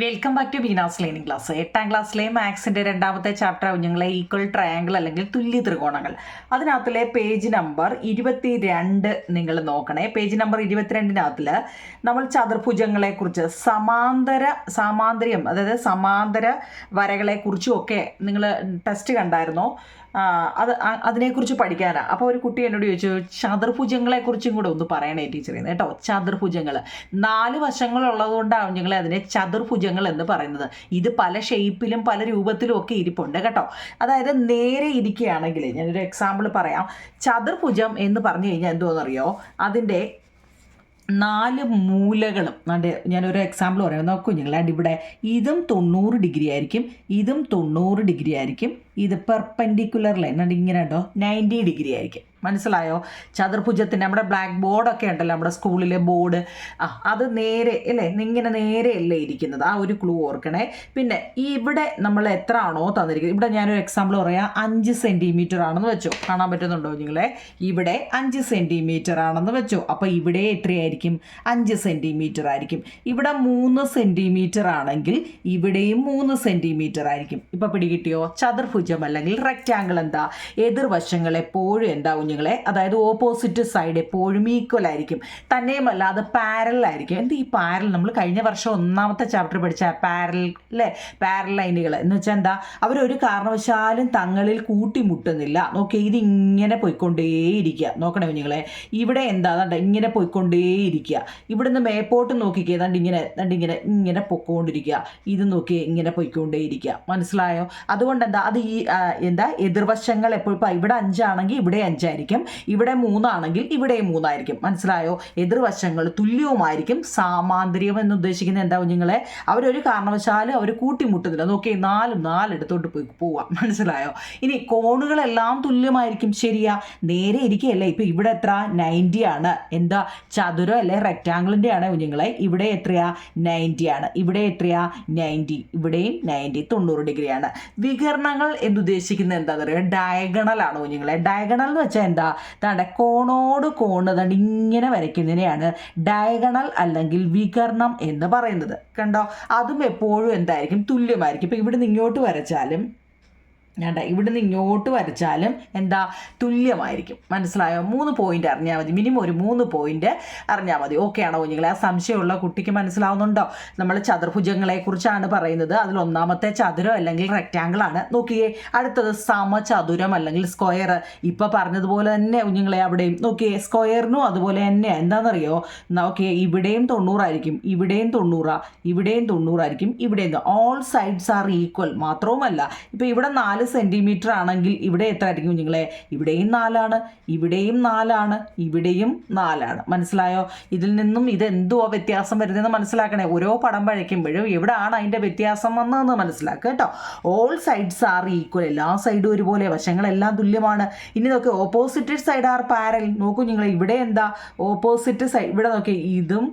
Welcome back to Beena's learning class എട്ടാം ക്ലാസ്സിലെ മാത്സിന്റെ രണ്ടാമത്തെ ചാപ്റ്റർ കുഞ്ഞുങ്ങളെ ഈക്വൽ ട്രയാങ്കിൾ അല്ലെങ്കിൽ തുല്യ ത്രികോണങ്ങൾ. അതിനകത്തിലെ പേജ് നമ്പർ ഇരുപത്തി രണ്ട് നിങ്ങൾ നോക്കണേ. പേജ് നമ്പർ ഇരുപത്തിരണ്ടിനകത്തിൽ നമ്മൾ ചതുർഭുജങ്ങളെ കുറിച്ച് സമാന്തര സാമാന്തര്യം അതായത് സമാന്തര വരകളെ കുറിച്ചും ഒക്കെ നിങ്ങൾ ടെസ്റ്റ് കണ്ടായിരുന്നോ? അത് അതിനെക്കുറിച്ച് പഠിക്കാനാണ് അപ്പോൾ ഒരു കുട്ടി എന്നോട് ചോദിച്ചു ചതുർഭുജങ്ങളെക്കുറിച്ചും കൂടെ ഒന്ന് പറയണേ ടീച്ചറെ കേട്ടോ ചതുർഭുജങ്ങൾ. നാല് വശങ്ങളുള്ളത് കൊണ്ടാണ് ഞങ്ങൾ അതിനെ ചതുർഭുജങ്ങൾ എന്ന് പറയുന്നത്. ഇത് പല ഷേപ്പിലും പല രൂപത്തിലും ഒക്കെ ഇരിപ്പുണ്ട് കേട്ടോ. അതായത് നേരെ ഇരിക്കുകയാണെങ്കിൽ ഞാനൊരു എക്സാമ്പിൾ പറയാം. ചതുർഭുജം എന്ന് പറഞ്ഞു കഴിഞ്ഞാൽ എന്തോന്നറിയോ? അതിന്റെ നാല് മൂലകളും അതെ ഞാനൊരു എക്സാമ്പിൾ പറയാം. നോക്കൂ ഞങ്ങളാണ്ട് ഇവിടെ ഇതും തൊണ്ണൂറ് ഡിഗ്രി ആയിരിക്കും ഇതും തൊണ്ണൂറ് ഡിഗ്രി ആയിരിക്കും ഇത് പെർപെൻഡിക്കുലർ ലൈൻ ഇങ്ങനെ ഉണ്ടോ നയന്റി ഡിഗ്രി ആയിരിക്കും. മനസ്സിലായോ? ചതുർഭുജത്തിന്റെ നമ്മുടെ ബ്ലാക്ക് ബോർഡൊക്കെ ഉണ്ടല്ലോ നമ്മുടെ സ്കൂളിലെ ബോർഡ് ആ അത് നേരെ അല്ലേ? ഇങ്ങനെ നേരെ അല്ലേ ഇരിക്കുന്നത്. ആ ഒരു ക്ലൂ ഓർക്കണേ. പിന്നെ ഈ ഇവിടെ നമ്മൾ എത്ര ആണോ തന്നിരിക്കുന്നത്? ഇവിടെ ഞാനൊരു എക്സാമ്പിൾ പറയാം. അഞ്ച് സെന്റിമീറ്റർ ആണെന്ന് വെച്ചോ. കാണാൻ പറ്റുന്നുണ്ടോ നിങ്ങളെ ഇവിടെ അഞ്ച് സെന്റിമീറ്റർ ആണെന്ന് വെച്ചോ. അപ്പോൾ ഇവിടെ എത്രയായിരിക്കും? അഞ്ച് സെന്റിമീറ്റർ ആയിരിക്കും. ഇവിടെ മൂന്ന് സെന്റിമീറ്റർ ആണെങ്കിൽ ഇവിടെയും മൂന്ന് സെന്റിമീറ്റർ ആയിരിക്കും. ഇപ്പോൾ പിടികിട്ടിയോ? ചതുർഭുജം അല്ലെങ്കിൽ റെക്റ്റാങ്കിൾ എന്താ? എതിർവശങ്ങൾ എപ്പോഴും എന്താ കുഞ്ഞുങ്ങളെ അതായത് ഓപ്പോസിറ്റ് സൈഡ് എപ്പോഴും ഈക്വൽ ആയിരിക്കും. തന്നെയുമല്ല അത് പാരൽ ആയിരിക്കും. എന്ത് ഈ പാരൽ നമ്മൾ കഴിഞ്ഞ വർഷം ഒന്നാമത്തെ ചാപ്റ്റർ പഠിച്ച പാരൽ അല്ലേ പാരൽ ലൈനുകൾ എന്ന് വെച്ചാൽ എന്താ? അവർ ഒരു കാരണവശാലും തങ്ങളിൽ കൂട്ടിമുട്ടുന്നില്ല. നോക്കി ഇത് ഇങ്ങനെ പോയിക്കൊണ്ടേയിരിക്കുക നോക്കണേ കുഞ്ഞുങ്ങളെ. ഇവിടെ എന്താ? ദാണ്ട ഇങ്ങനെ പോയിക്കൊണ്ടേയിരിക്കുക ഇവിടുന്ന് മേപ്പോട്ട് നോക്കിക്കേ. ഇങ്ങനെ ഇങ്ങനെ ഇങ്ങനെ പൊക്കോണ്ടിരിക്കുക ഇത് നോക്കി ഇങ്ങനെ പോയിക്കൊണ്ടേയിരിക്കുക മനസ്സിലായോ? അതുകൊണ്ട് എന്താ അത് ഈ എന്താ? എതിർവശങ്ങൾ എപ്പോഴും ഇപ്പം ഇവിടെ അഞ്ചാണെങ്കിൽ ഇവിടെ അഞ്ചായിരിക്കും ഇവിടെ മൂന്നാണെങ്കിൽ ഇവിടെ മൂന്നായിരിക്കും. മനസ്സിലായോ? എതിർവശങ്ങൾ തുല്യവുമായിരിക്കും. സാമാന്തര്യം എന്ന് ഉദ്ദേശിക്കുന്നത് എന്താ കുഞ്ഞുങ്ങളെ? അവരൊരു കാരണവശാലും അവർ കൂട്ടിമുട്ടുന്നില്ല. നോക്കി നാലും നാലെടുത്തോട്ട് പോയി പോവാം. മനസ്സിലായോ? ഇനി കോണുകളെല്ലാം തുല്യമായിരിക്കും. ശരിയാ? നേരെ ഇരിക്കുകയല്ലേ ഇപ്പം ഇവിടെ എത്ര? നയന്റി ആണ്. എന്താ? ചതുരം അല്ലെ? റെക്റ്റാങ്കിളിന്റെ ആണ് കുഞ്ഞുങ്ങളെ. ഇവിടെ എത്രയാ? നയന്റി ആണ്. ഇവിടെ എത്രയാ? നയന്റി. ഇവിടെയും നയന്റി. തൊണ്ണൂറ് ഡിഗ്രിയാണ്. വികരണങ്ങൾ എന്നുദ്ദേശിക്കുന്നത് എന്താ പറയുക ഡയഗണൽ ആണ് കുഞ്ഞുങ്ങളെ. ഡയഗണൽ എന്ന് വെച്ചാൽ എന്താ? താണ്ട കോണോട് കോണ് താണ്ട് ഇങ്ങനെ വരയ്ക്കുന്നതിനെയാണ് ഡയഗണൽ അല്ലെങ്കിൽ വികർണം എന്ന് പറയുന്നത്. കണ്ടോ? അതും എപ്പോഴും എന്തായിരിക്കും? തുല്യമായിരിക്കും. ഇപ്പം ഇവിടുന്ന് ഇങ്ങോട്ട് വരച്ചാലും വേണ്ട ഇവിടുന്ന് ഇങ്ങോട്ട് വരച്ചാലും എന്താ തുല്യമായിരിക്കും. മനസ്സിലായോ? മൂന്ന് പോയിന്റ് അറിഞ്ഞാൽ മതി. മിനിമം ഒരു മൂന്ന് പോയിന്റ് അറിഞ്ഞാൽ മതി. ഓക്കെ ആണോ കുഞ്ഞുങ്ങളെ? ആ സംശയമുള്ള കുട്ടിക്ക് മനസ്സിലാവുന്നുണ്ടോ? നമ്മൾ ചതുർഭുജങ്ങളെ കുറിച്ചാണ് പറയുന്നത്. അതിൽ ഒന്നാമത്തെ ചതുരം അല്ലെങ്കിൽ റെക്റ്റാങ്കിൾ ആണ്. നോക്കിയേ അടുത്തത് സമചതുരം അല്ലെങ്കിൽ സ്ക്വയർ ഇപ്പൊ പറഞ്ഞതുപോലെ തന്നെ കുഞ്ഞുങ്ങളെ അവിടെയും. നോക്കിയേ സ്ക്വയറിനും അതുപോലെ തന്നെ എന്താണെന്നറിയോ? നോക്കിയേ ഇവിടെയും തൊണ്ണൂറായിരിക്കും ഇവിടെയും തൊണ്ണൂറാ ഇവിടെയും തൊണ്ണൂറായിരിക്കും ഇവിടെയും ഓൾ സൈഡ്സ് ആർ ഈക്വൽ മാത്രവുമല്ല ഇപ്പൊ ഇവിടെ നാല് സെന്റിമീറ്റർ ആണെങ്കിൽ ഇവിടെ എത്ര ആയിരിക്കും കുഞ്ഞുങ്ങളെ ഇവിടെയും നാലാണ് ഇവിടെയും നാലാണ് ഇവിടെയും നാലാണ്. മനസ്സിലായോ? ഇതിൽ നിന്നും ഇത് എന്തുവാ വ്യത്യാസം വരുന്നതെന്ന് മനസ്സിലാക്കണേ. ഓരോ പടം വഴയ്ക്കുമ്പോഴും എവിടെയാണ് അതിന്റെ വ്യത്യാസം വന്നതെന്ന് മനസ്സിലാക്കുക കേട്ടോ. ഓൾ സൈഡ്സ് ആർ ഈക്വൽ എല്ലാ സൈഡും ഒരുപോലെ. വശങ്ങളെല്ലാം തുല്യമാണ്. ഇനി നോക്കി ഓപ്പോസിറ്റ് സൈഡ് ആർ പാരൽ നോക്കൂ നിങ്ങൾ ഇവിടെ എന്താ? ഓപ്പോസിറ്റ് സൈഡ് ഇവിടെ നോക്കി ഇതും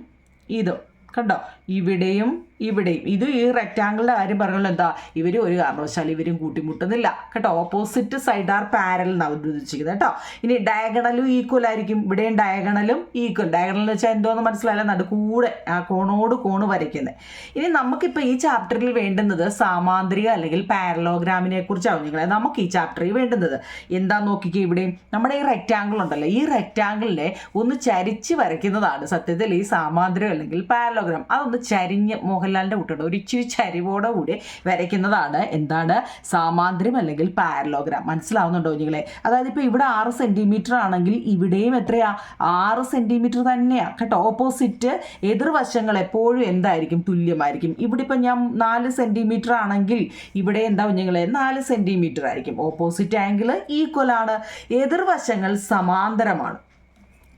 ഇതും. കണ്ടോ? ഇവിടെയും ഇവിടെയും ഇത് ഈ റെക്റ്റാങ്കിളിന്റെ കാര്യം പറഞ്ഞല്ലോ എന്താ? ഇവർ ഒരു കാരണവശാലും ഇവരും കൂട്ടിമുട്ടുന്നില്ല. കേട്ടോ ഓപ്പോസിറ്റ് സൈഡ് ആർ പാരൽ എന്നാണ് ഉദ്ദേശിക്കുന്നത് കേട്ടോ. ഇനി ഡയഗണലും ഈക്വൽ ആയിരിക്കും. ഇവിടെയും ഡയഗണലും ഈക്വൽ ഡയഗണൽ എന്ന് വെച്ചാൽ എന്തോന്ന് മനസ്സിലായില്ല? നടുക്കൂടെ ആ കോണോട് കോണ് വരയ്ക്കുന്നത് ഇനി നമുക്കിപ്പോൾ ഈ ചാപ്റ്ററിൽ വേണ്ടുന്നത് സാമാന്ത്രിക അല്ലെങ്കിൽ പാരലോഗ്രാമിനെ കുറിച്ചാവും നിങ്ങളെ. നമുക്ക് ഈ ചാപ്റ്ററിൽ വേണ്ടുന്നത്. എന്താ നോക്കിക്കുക ഇവിടെയും നമ്മുടെ ഈ റെക്റ്റാങ്കിൾ ഉണ്ടല്ലോ. ഈ റെക്റ്റാങ്കിളിനെ ഒന്ന് ചരിച്ച് വരയ്ക്കുന്നതാണ് സത്യത്തിൽ ഈ സാമാന്ത്രിക അല്ലെങ്കിൽ പാരലോഗ്രാം അതൊന്ന് ചരിഞ്ഞ് മോഹൻലാലിന്റെ കൂട്ടുണ്ട്. ഒരു ഇച്ചിരി ചരിവോടെ കൂടി വരയ്ക്കുന്നതാണ് എന്താണ്? സാമാന്തരം അല്ലെങ്കിൽ പാരലോഗ്രാം മനസ്സിലാവുന്നുണ്ടോ നിങ്ങളെ അതായത് ഇപ്പോൾ ഇവിടെ ആറ് സെന്റിമീറ്റർ ആണെങ്കിൽ ഇവിടെയും എത്രയാ? ആറ് സെന്റിമീറ്റർ തന്നെയാണ് കേട്ടോ? ഓപ്പോസിറ്റ് എതിർവശങ്ങൾ എപ്പോഴും എന്തായിരിക്കും? തുല്യമായിരിക്കും. ഇവിടെ ഇപ്പം ഞാൻ നാല് സെന്റിമീറ്റർ ആണെങ്കിൽ ഇവിടെ എന്താ കുഞ്ഞുങ്ങളെ? നാല് സെന്റിമീറ്റർ ആയിരിക്കും. ഓപ്പോസിറ്റ് ആംഗിൾ ഈക്വൽ ആണ്. എതിർവശങ്ങൾ സമാന്തരമാണ്.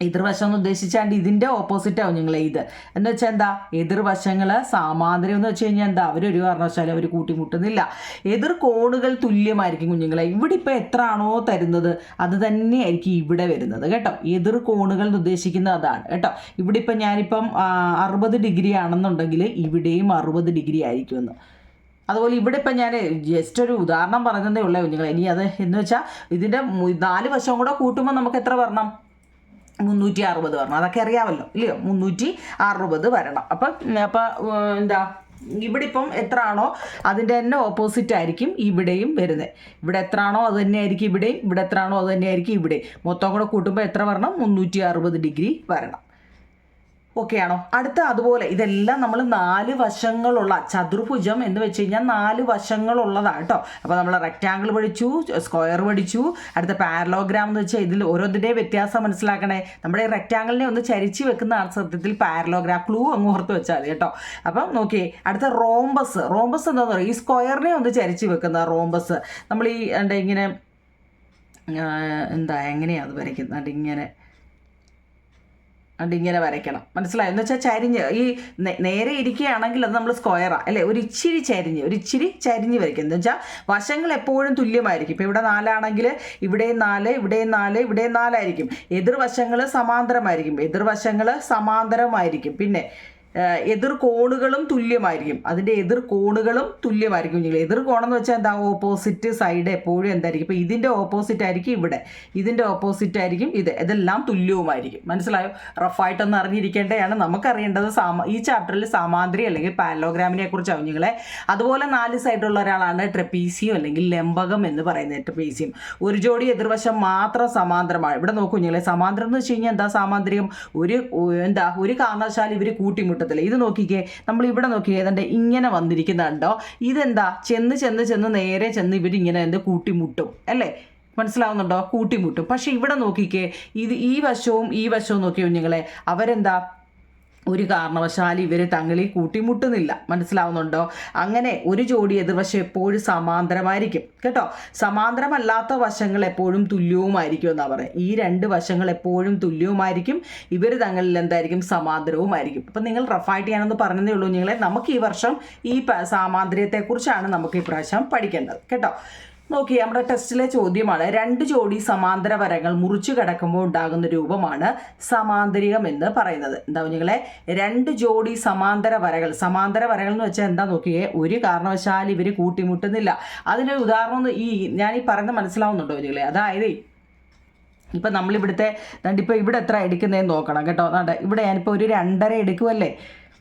എതിർവശം എന്ന് ഉദ്ദേശിച്ചാണ്ട് ഇതിന്റെ ഓപ്പോസിറ്റ് ആവും ഞങ്ങൾ ഇത്. എന്ന് വെച്ചാൽ എന്താ? എതിർവശങ്ങൾ സാമാന്തരം എന്ന് വെച്ച് കഴിഞ്ഞാൽ എന്താ? അവരൊരു കാരണവശാലും അവർ കൂട്ടിമുട്ടുന്നില്ല. എതിർ കോണുകൾ തുല്യമായിരിക്കും കുഞ്ഞുങ്ങളെ. ഇവിടെ ഇപ്പോൾ എത്ര ആണോ തരുന്നത് അത് തന്നെയായിരിക്കും ഇവിടെ വരുന്നത് കേട്ടോ. എതിർ കോണുകൾ എന്ന് ഉദ്ദേശിക്കുന്നത് അതാണ് കേട്ടോ. ഇവിടെ ഇപ്പം ഞാനിപ്പം അറുപത് ഡിഗ്രി ആണെന്നുണ്ടെങ്കിൽ ഇവിടെയും അറുപത് ഡിഗ്രി ആയിരിക്കുമെന്ന്. അതുപോലെ ഇവിടെ ഇപ്പം ഞാൻ ജസ്റ്റ് ഒരു ഉദാഹരണം പറഞ്ഞതേ ഉള്ളൂ കുഞ്ഞുങ്ങളെ. ഇനി അത് എന്ന് വെച്ചാൽ ഇതിന്റെ നാല് വശവും കൂടെ കൂട്ടുമ്പോൾ നമുക്ക് എത്ര വരണം? മുന്നൂറ്റി അറുപത് വരണം. അതൊക്കെ അറിയാമല്ലോ ഇല്ലയോ? മുന്നൂറ്റി അറുപത് വരണം. അപ്പം അപ്പം എന്താ ഇവിടെ ഇപ്പം എത്ര ആണോ അതിന്റെ തന്നെ ഓപ്പോസിറ്റ് ആയിരിക്കും ഇവിടെയും വരുന്നത് ഇവിടെ എത്ര ആണോ അത് തന്നെ ആയിരിക്കും ഇവിടെയും. ഇവിടെ എത്ര ആണോ അത് തന്നെ ആയിരിക്കും ഇവിടെയും. മൊത്തം കൂടെ കൂട്ടുമ്പോൾ എത്ര വരണം? മുന്നൂറ്റി അറുപത് ഡിഗ്രി വരണം. ഓക്കെ ആണോ അടുത്ത അതുപോലെ ഇതെല്ലാം നമ്മൾ നാല് വശങ്ങളുള്ള ചതുർഭുജം എന്ന് വെച്ച് കഴിഞ്ഞാൽ നാല് വശങ്ങളുള്ളതാണ് കേട്ടോ. അപ്പോൾ നമ്മൾ റെക്റ്റാങ്കിൾ പഠിച്ചു സ്ക്വയർ പഠിച്ചു അടുത്ത പാരലോഗ്രാം എന്ന് വെച്ചാൽ ഇതിൽ ഓരോന്നിന്റെയും വ്യത്യാസം മനസ്സിലാക്കണേ. നമ്മുടെ ഈ റെക്റ്റാങ്കിളിനെ ഒന്ന് ചരിച്ച് വെക്കുന്ന ആ സത്യത്തിൽ പാരലോഗ്രാം ക്ലൂ അങ്ങ് ഓർത്ത് വെച്ചാൽ കേട്ടോ. അപ്പം നോക്കിയേ അടുത്ത റോംബസ് റോംബസ് എന്താണെന്ന് പറയുക ഈ സ്ക്വയറിനെ ഒന്ന് ചരിച്ച് വെക്കുന്ന റോംബസ് നമ്മൾ ഈ എന്താ ഇങ്ങനെ എന്താ എങ്ങനെയാണ് അത് വരയ്ക്കുന്നത്? ഇങ്ങനെ അതിങ്ങനെ വരയ്ക്കണം. മനസ്സിലായോ? എന്ന് വെച്ചാൽ ചരിഞ്ഞ് ഈ നേരെ ഇരിക്കുകയാണെങ്കിൽ അത് നമ്മൾ സ്ക്വയറാണ് അല്ലേ? ഒരു ഇച്ചിരി ചരിഞ്ഞ് ഒരു ഇച്ചിരി ചരിഞ്ഞ് വരയ്ക്കും. എന്ന് വെച്ചാൽ വശങ്ങൾ എപ്പോഴും തുല്യമായിരിക്കും. ഇപ്പോൾ ഇവിടെ നാലാണെങ്കിൽ ഇവിടെയും നാല് ഇവിടെയും നാല് ഇവിടെയും നാലായിരിക്കും. എതിർവശങ്ങൾ സമാന്തരമായിരിക്കും. എതിർവശങ്ങൾ സമാന്തരമായിരിക്കും. പിന്നെ എതിർ കോണുകളും തുല്യമായിരിക്കും. അതിന്റെ എതിർ കോണുകളും തുല്യമായിരിക്കും നിങ്ങൾ എതിർ കോണെന്ന് വെച്ചാൽ എന്താ? ഓപ്പോസിറ്റ് സൈഡ് എപ്പോഴും എന്തായിരിക്കും? ഇപ്പോൾ ഇതിന്റെ ഓപ്പോസിറ്റ് ആയിരിക്കും ഇവിടെ. ഇതിന്റെ ഓപ്പോസിറ്റ് ആയിരിക്കും ഇത്. ഇതെല്ലാം തുല്യവുമായിരിക്കും. മനസ്സിലായോ? റഫായിട്ടൊന്ന് അറിഞ്ഞിരിക്കേണ്ടതാണ്. നമുക്കറിയേണ്ടത് സാമ ഈ ചാപ്റ്ററിൽ സാമാന്ത്രി അല്ലെങ്കിൽ പാലോഗ്രാമിനെ കുറിച്ചാവും നിങ്ങളെ അതുപോലെ നാല് സൈഡുള്ള ഒരാളാണ് ട്രപ്പീസിയം അല്ലെങ്കിൽ ലംബകം എന്ന് പറയുന്നത് ട്രപ്പീസിയം. ഒരു ജോഡി എതിർവശം മാത്രം സമാന്തരമാണ്. ഇവിടെ നോക്കൂ നിങ്ങളെ സമാന്തരം എന്ന് വെച്ച് കഴിഞ്ഞാൽ എന്താ സാമാന്ത്രികം? ഒരു എന്താ? ഒരു കാരണവശാലും ഇവർ കൂട്ടിമുട്ടത്തില്ല ഇത് നോക്കിക്കേ നമ്മൾ ഇവിടെ നോക്കിയേ ഏതാണ്ട് ഇങ്ങനെ വന്നിരിക്കുന്നുണ്ടോ ഇതെന്താ? ചെന്ന് ചെന്ന് ചെന്ന് നേരെ ചെന്ന് ഇവരിങ്ങനെ എന്ത് കൂട്ടിമുട്ടും അല്ലേ? മനസ്സിലാവുന്നുണ്ടോ? കൂട്ടിമുട്ടും. പക്ഷെ ഇവിടെ നോക്കിക്കേ ഇത് ഈ വശവും ഈ വശവും നോക്കിയോ കുഞ്ഞുങ്ങളെ? അവരെന്താ? ഒരു കാരണവശാലും ഇവർ തങ്ങളിൽ കൂട്ടിമുട്ടുന്നില്ല. മനസ്സിലാവുന്നുണ്ടോ? അങ്ങനെ ഒരു ജോഡി എതിർവശം എപ്പോഴും സമാന്തരമായിരിക്കും. കേട്ടോ? സമാന്തരമല്ലാത്ത വശങ്ങൾ എപ്പോഴും തുല്യവുമായിരിക്കും എന്നാണ് പറയുന്നത് ഈ രണ്ട് വശങ്ങൾ എപ്പോഴും തുല്യവുമായിരിക്കും. ഇവർ തങ്ങളിൽ എന്തായിരിക്കും? സമാന്തരവുമായിരിക്കും. അപ്പം നിങ്ങൾ റഫായിട്ട് ചെയ്യാനെന്ന് പറഞ്ഞതേ ഉള്ളൂ. നിങ്ങളെ നമുക്ക് ഈ വർഷം ഈ സാമാന്തര്യത്തെക്കുറിച്ചാണ് നമുക്ക് ഈ പ്രാവശ്യം പഠിക്കേണ്ടത്. കേട്ടോ? നോക്കി നമ്മുടെ ടെസ്റ്റിലെ ചോദ്യമാണ് രണ്ട് ജോഡി സമാന്തര വരങ്ങൾ മുറിച്ചു കിടക്കുമ്പോൾ ഉണ്ടാകുന്ന രൂപമാണ് സമാന്തരികം എന്ന് പറയുന്നത്. എന്താ നിങ്ങളെ രണ്ട് ജോഡി സമാന്തര വരകൾ. സമാന്തര വരകൾ എന്ന് വെച്ചാൽ എന്താ നോക്കിയേ ഒരു കാരണവശാൽ ഇവർ കൂട്ടിമുട്ടുന്നില്ല. അതിനൊരു ഉദാഹരണം ഈ ഞാൻ ഈ പറയുന്നത് മനസ്സിലാവുന്നുണ്ടോ നിങ്ങളെ അതായത് ഇപ്പം നമ്മളിവിടുത്തെ ഇപ്പോൾ ഇവിടെ എത്ര എടുക്കുന്നതെന്ന് നോക്കണം കേട്ടോ. ഇവിടെ ഞാനിപ്പോൾ ഒരു രണ്ടര എടുക്കുമല്ലേ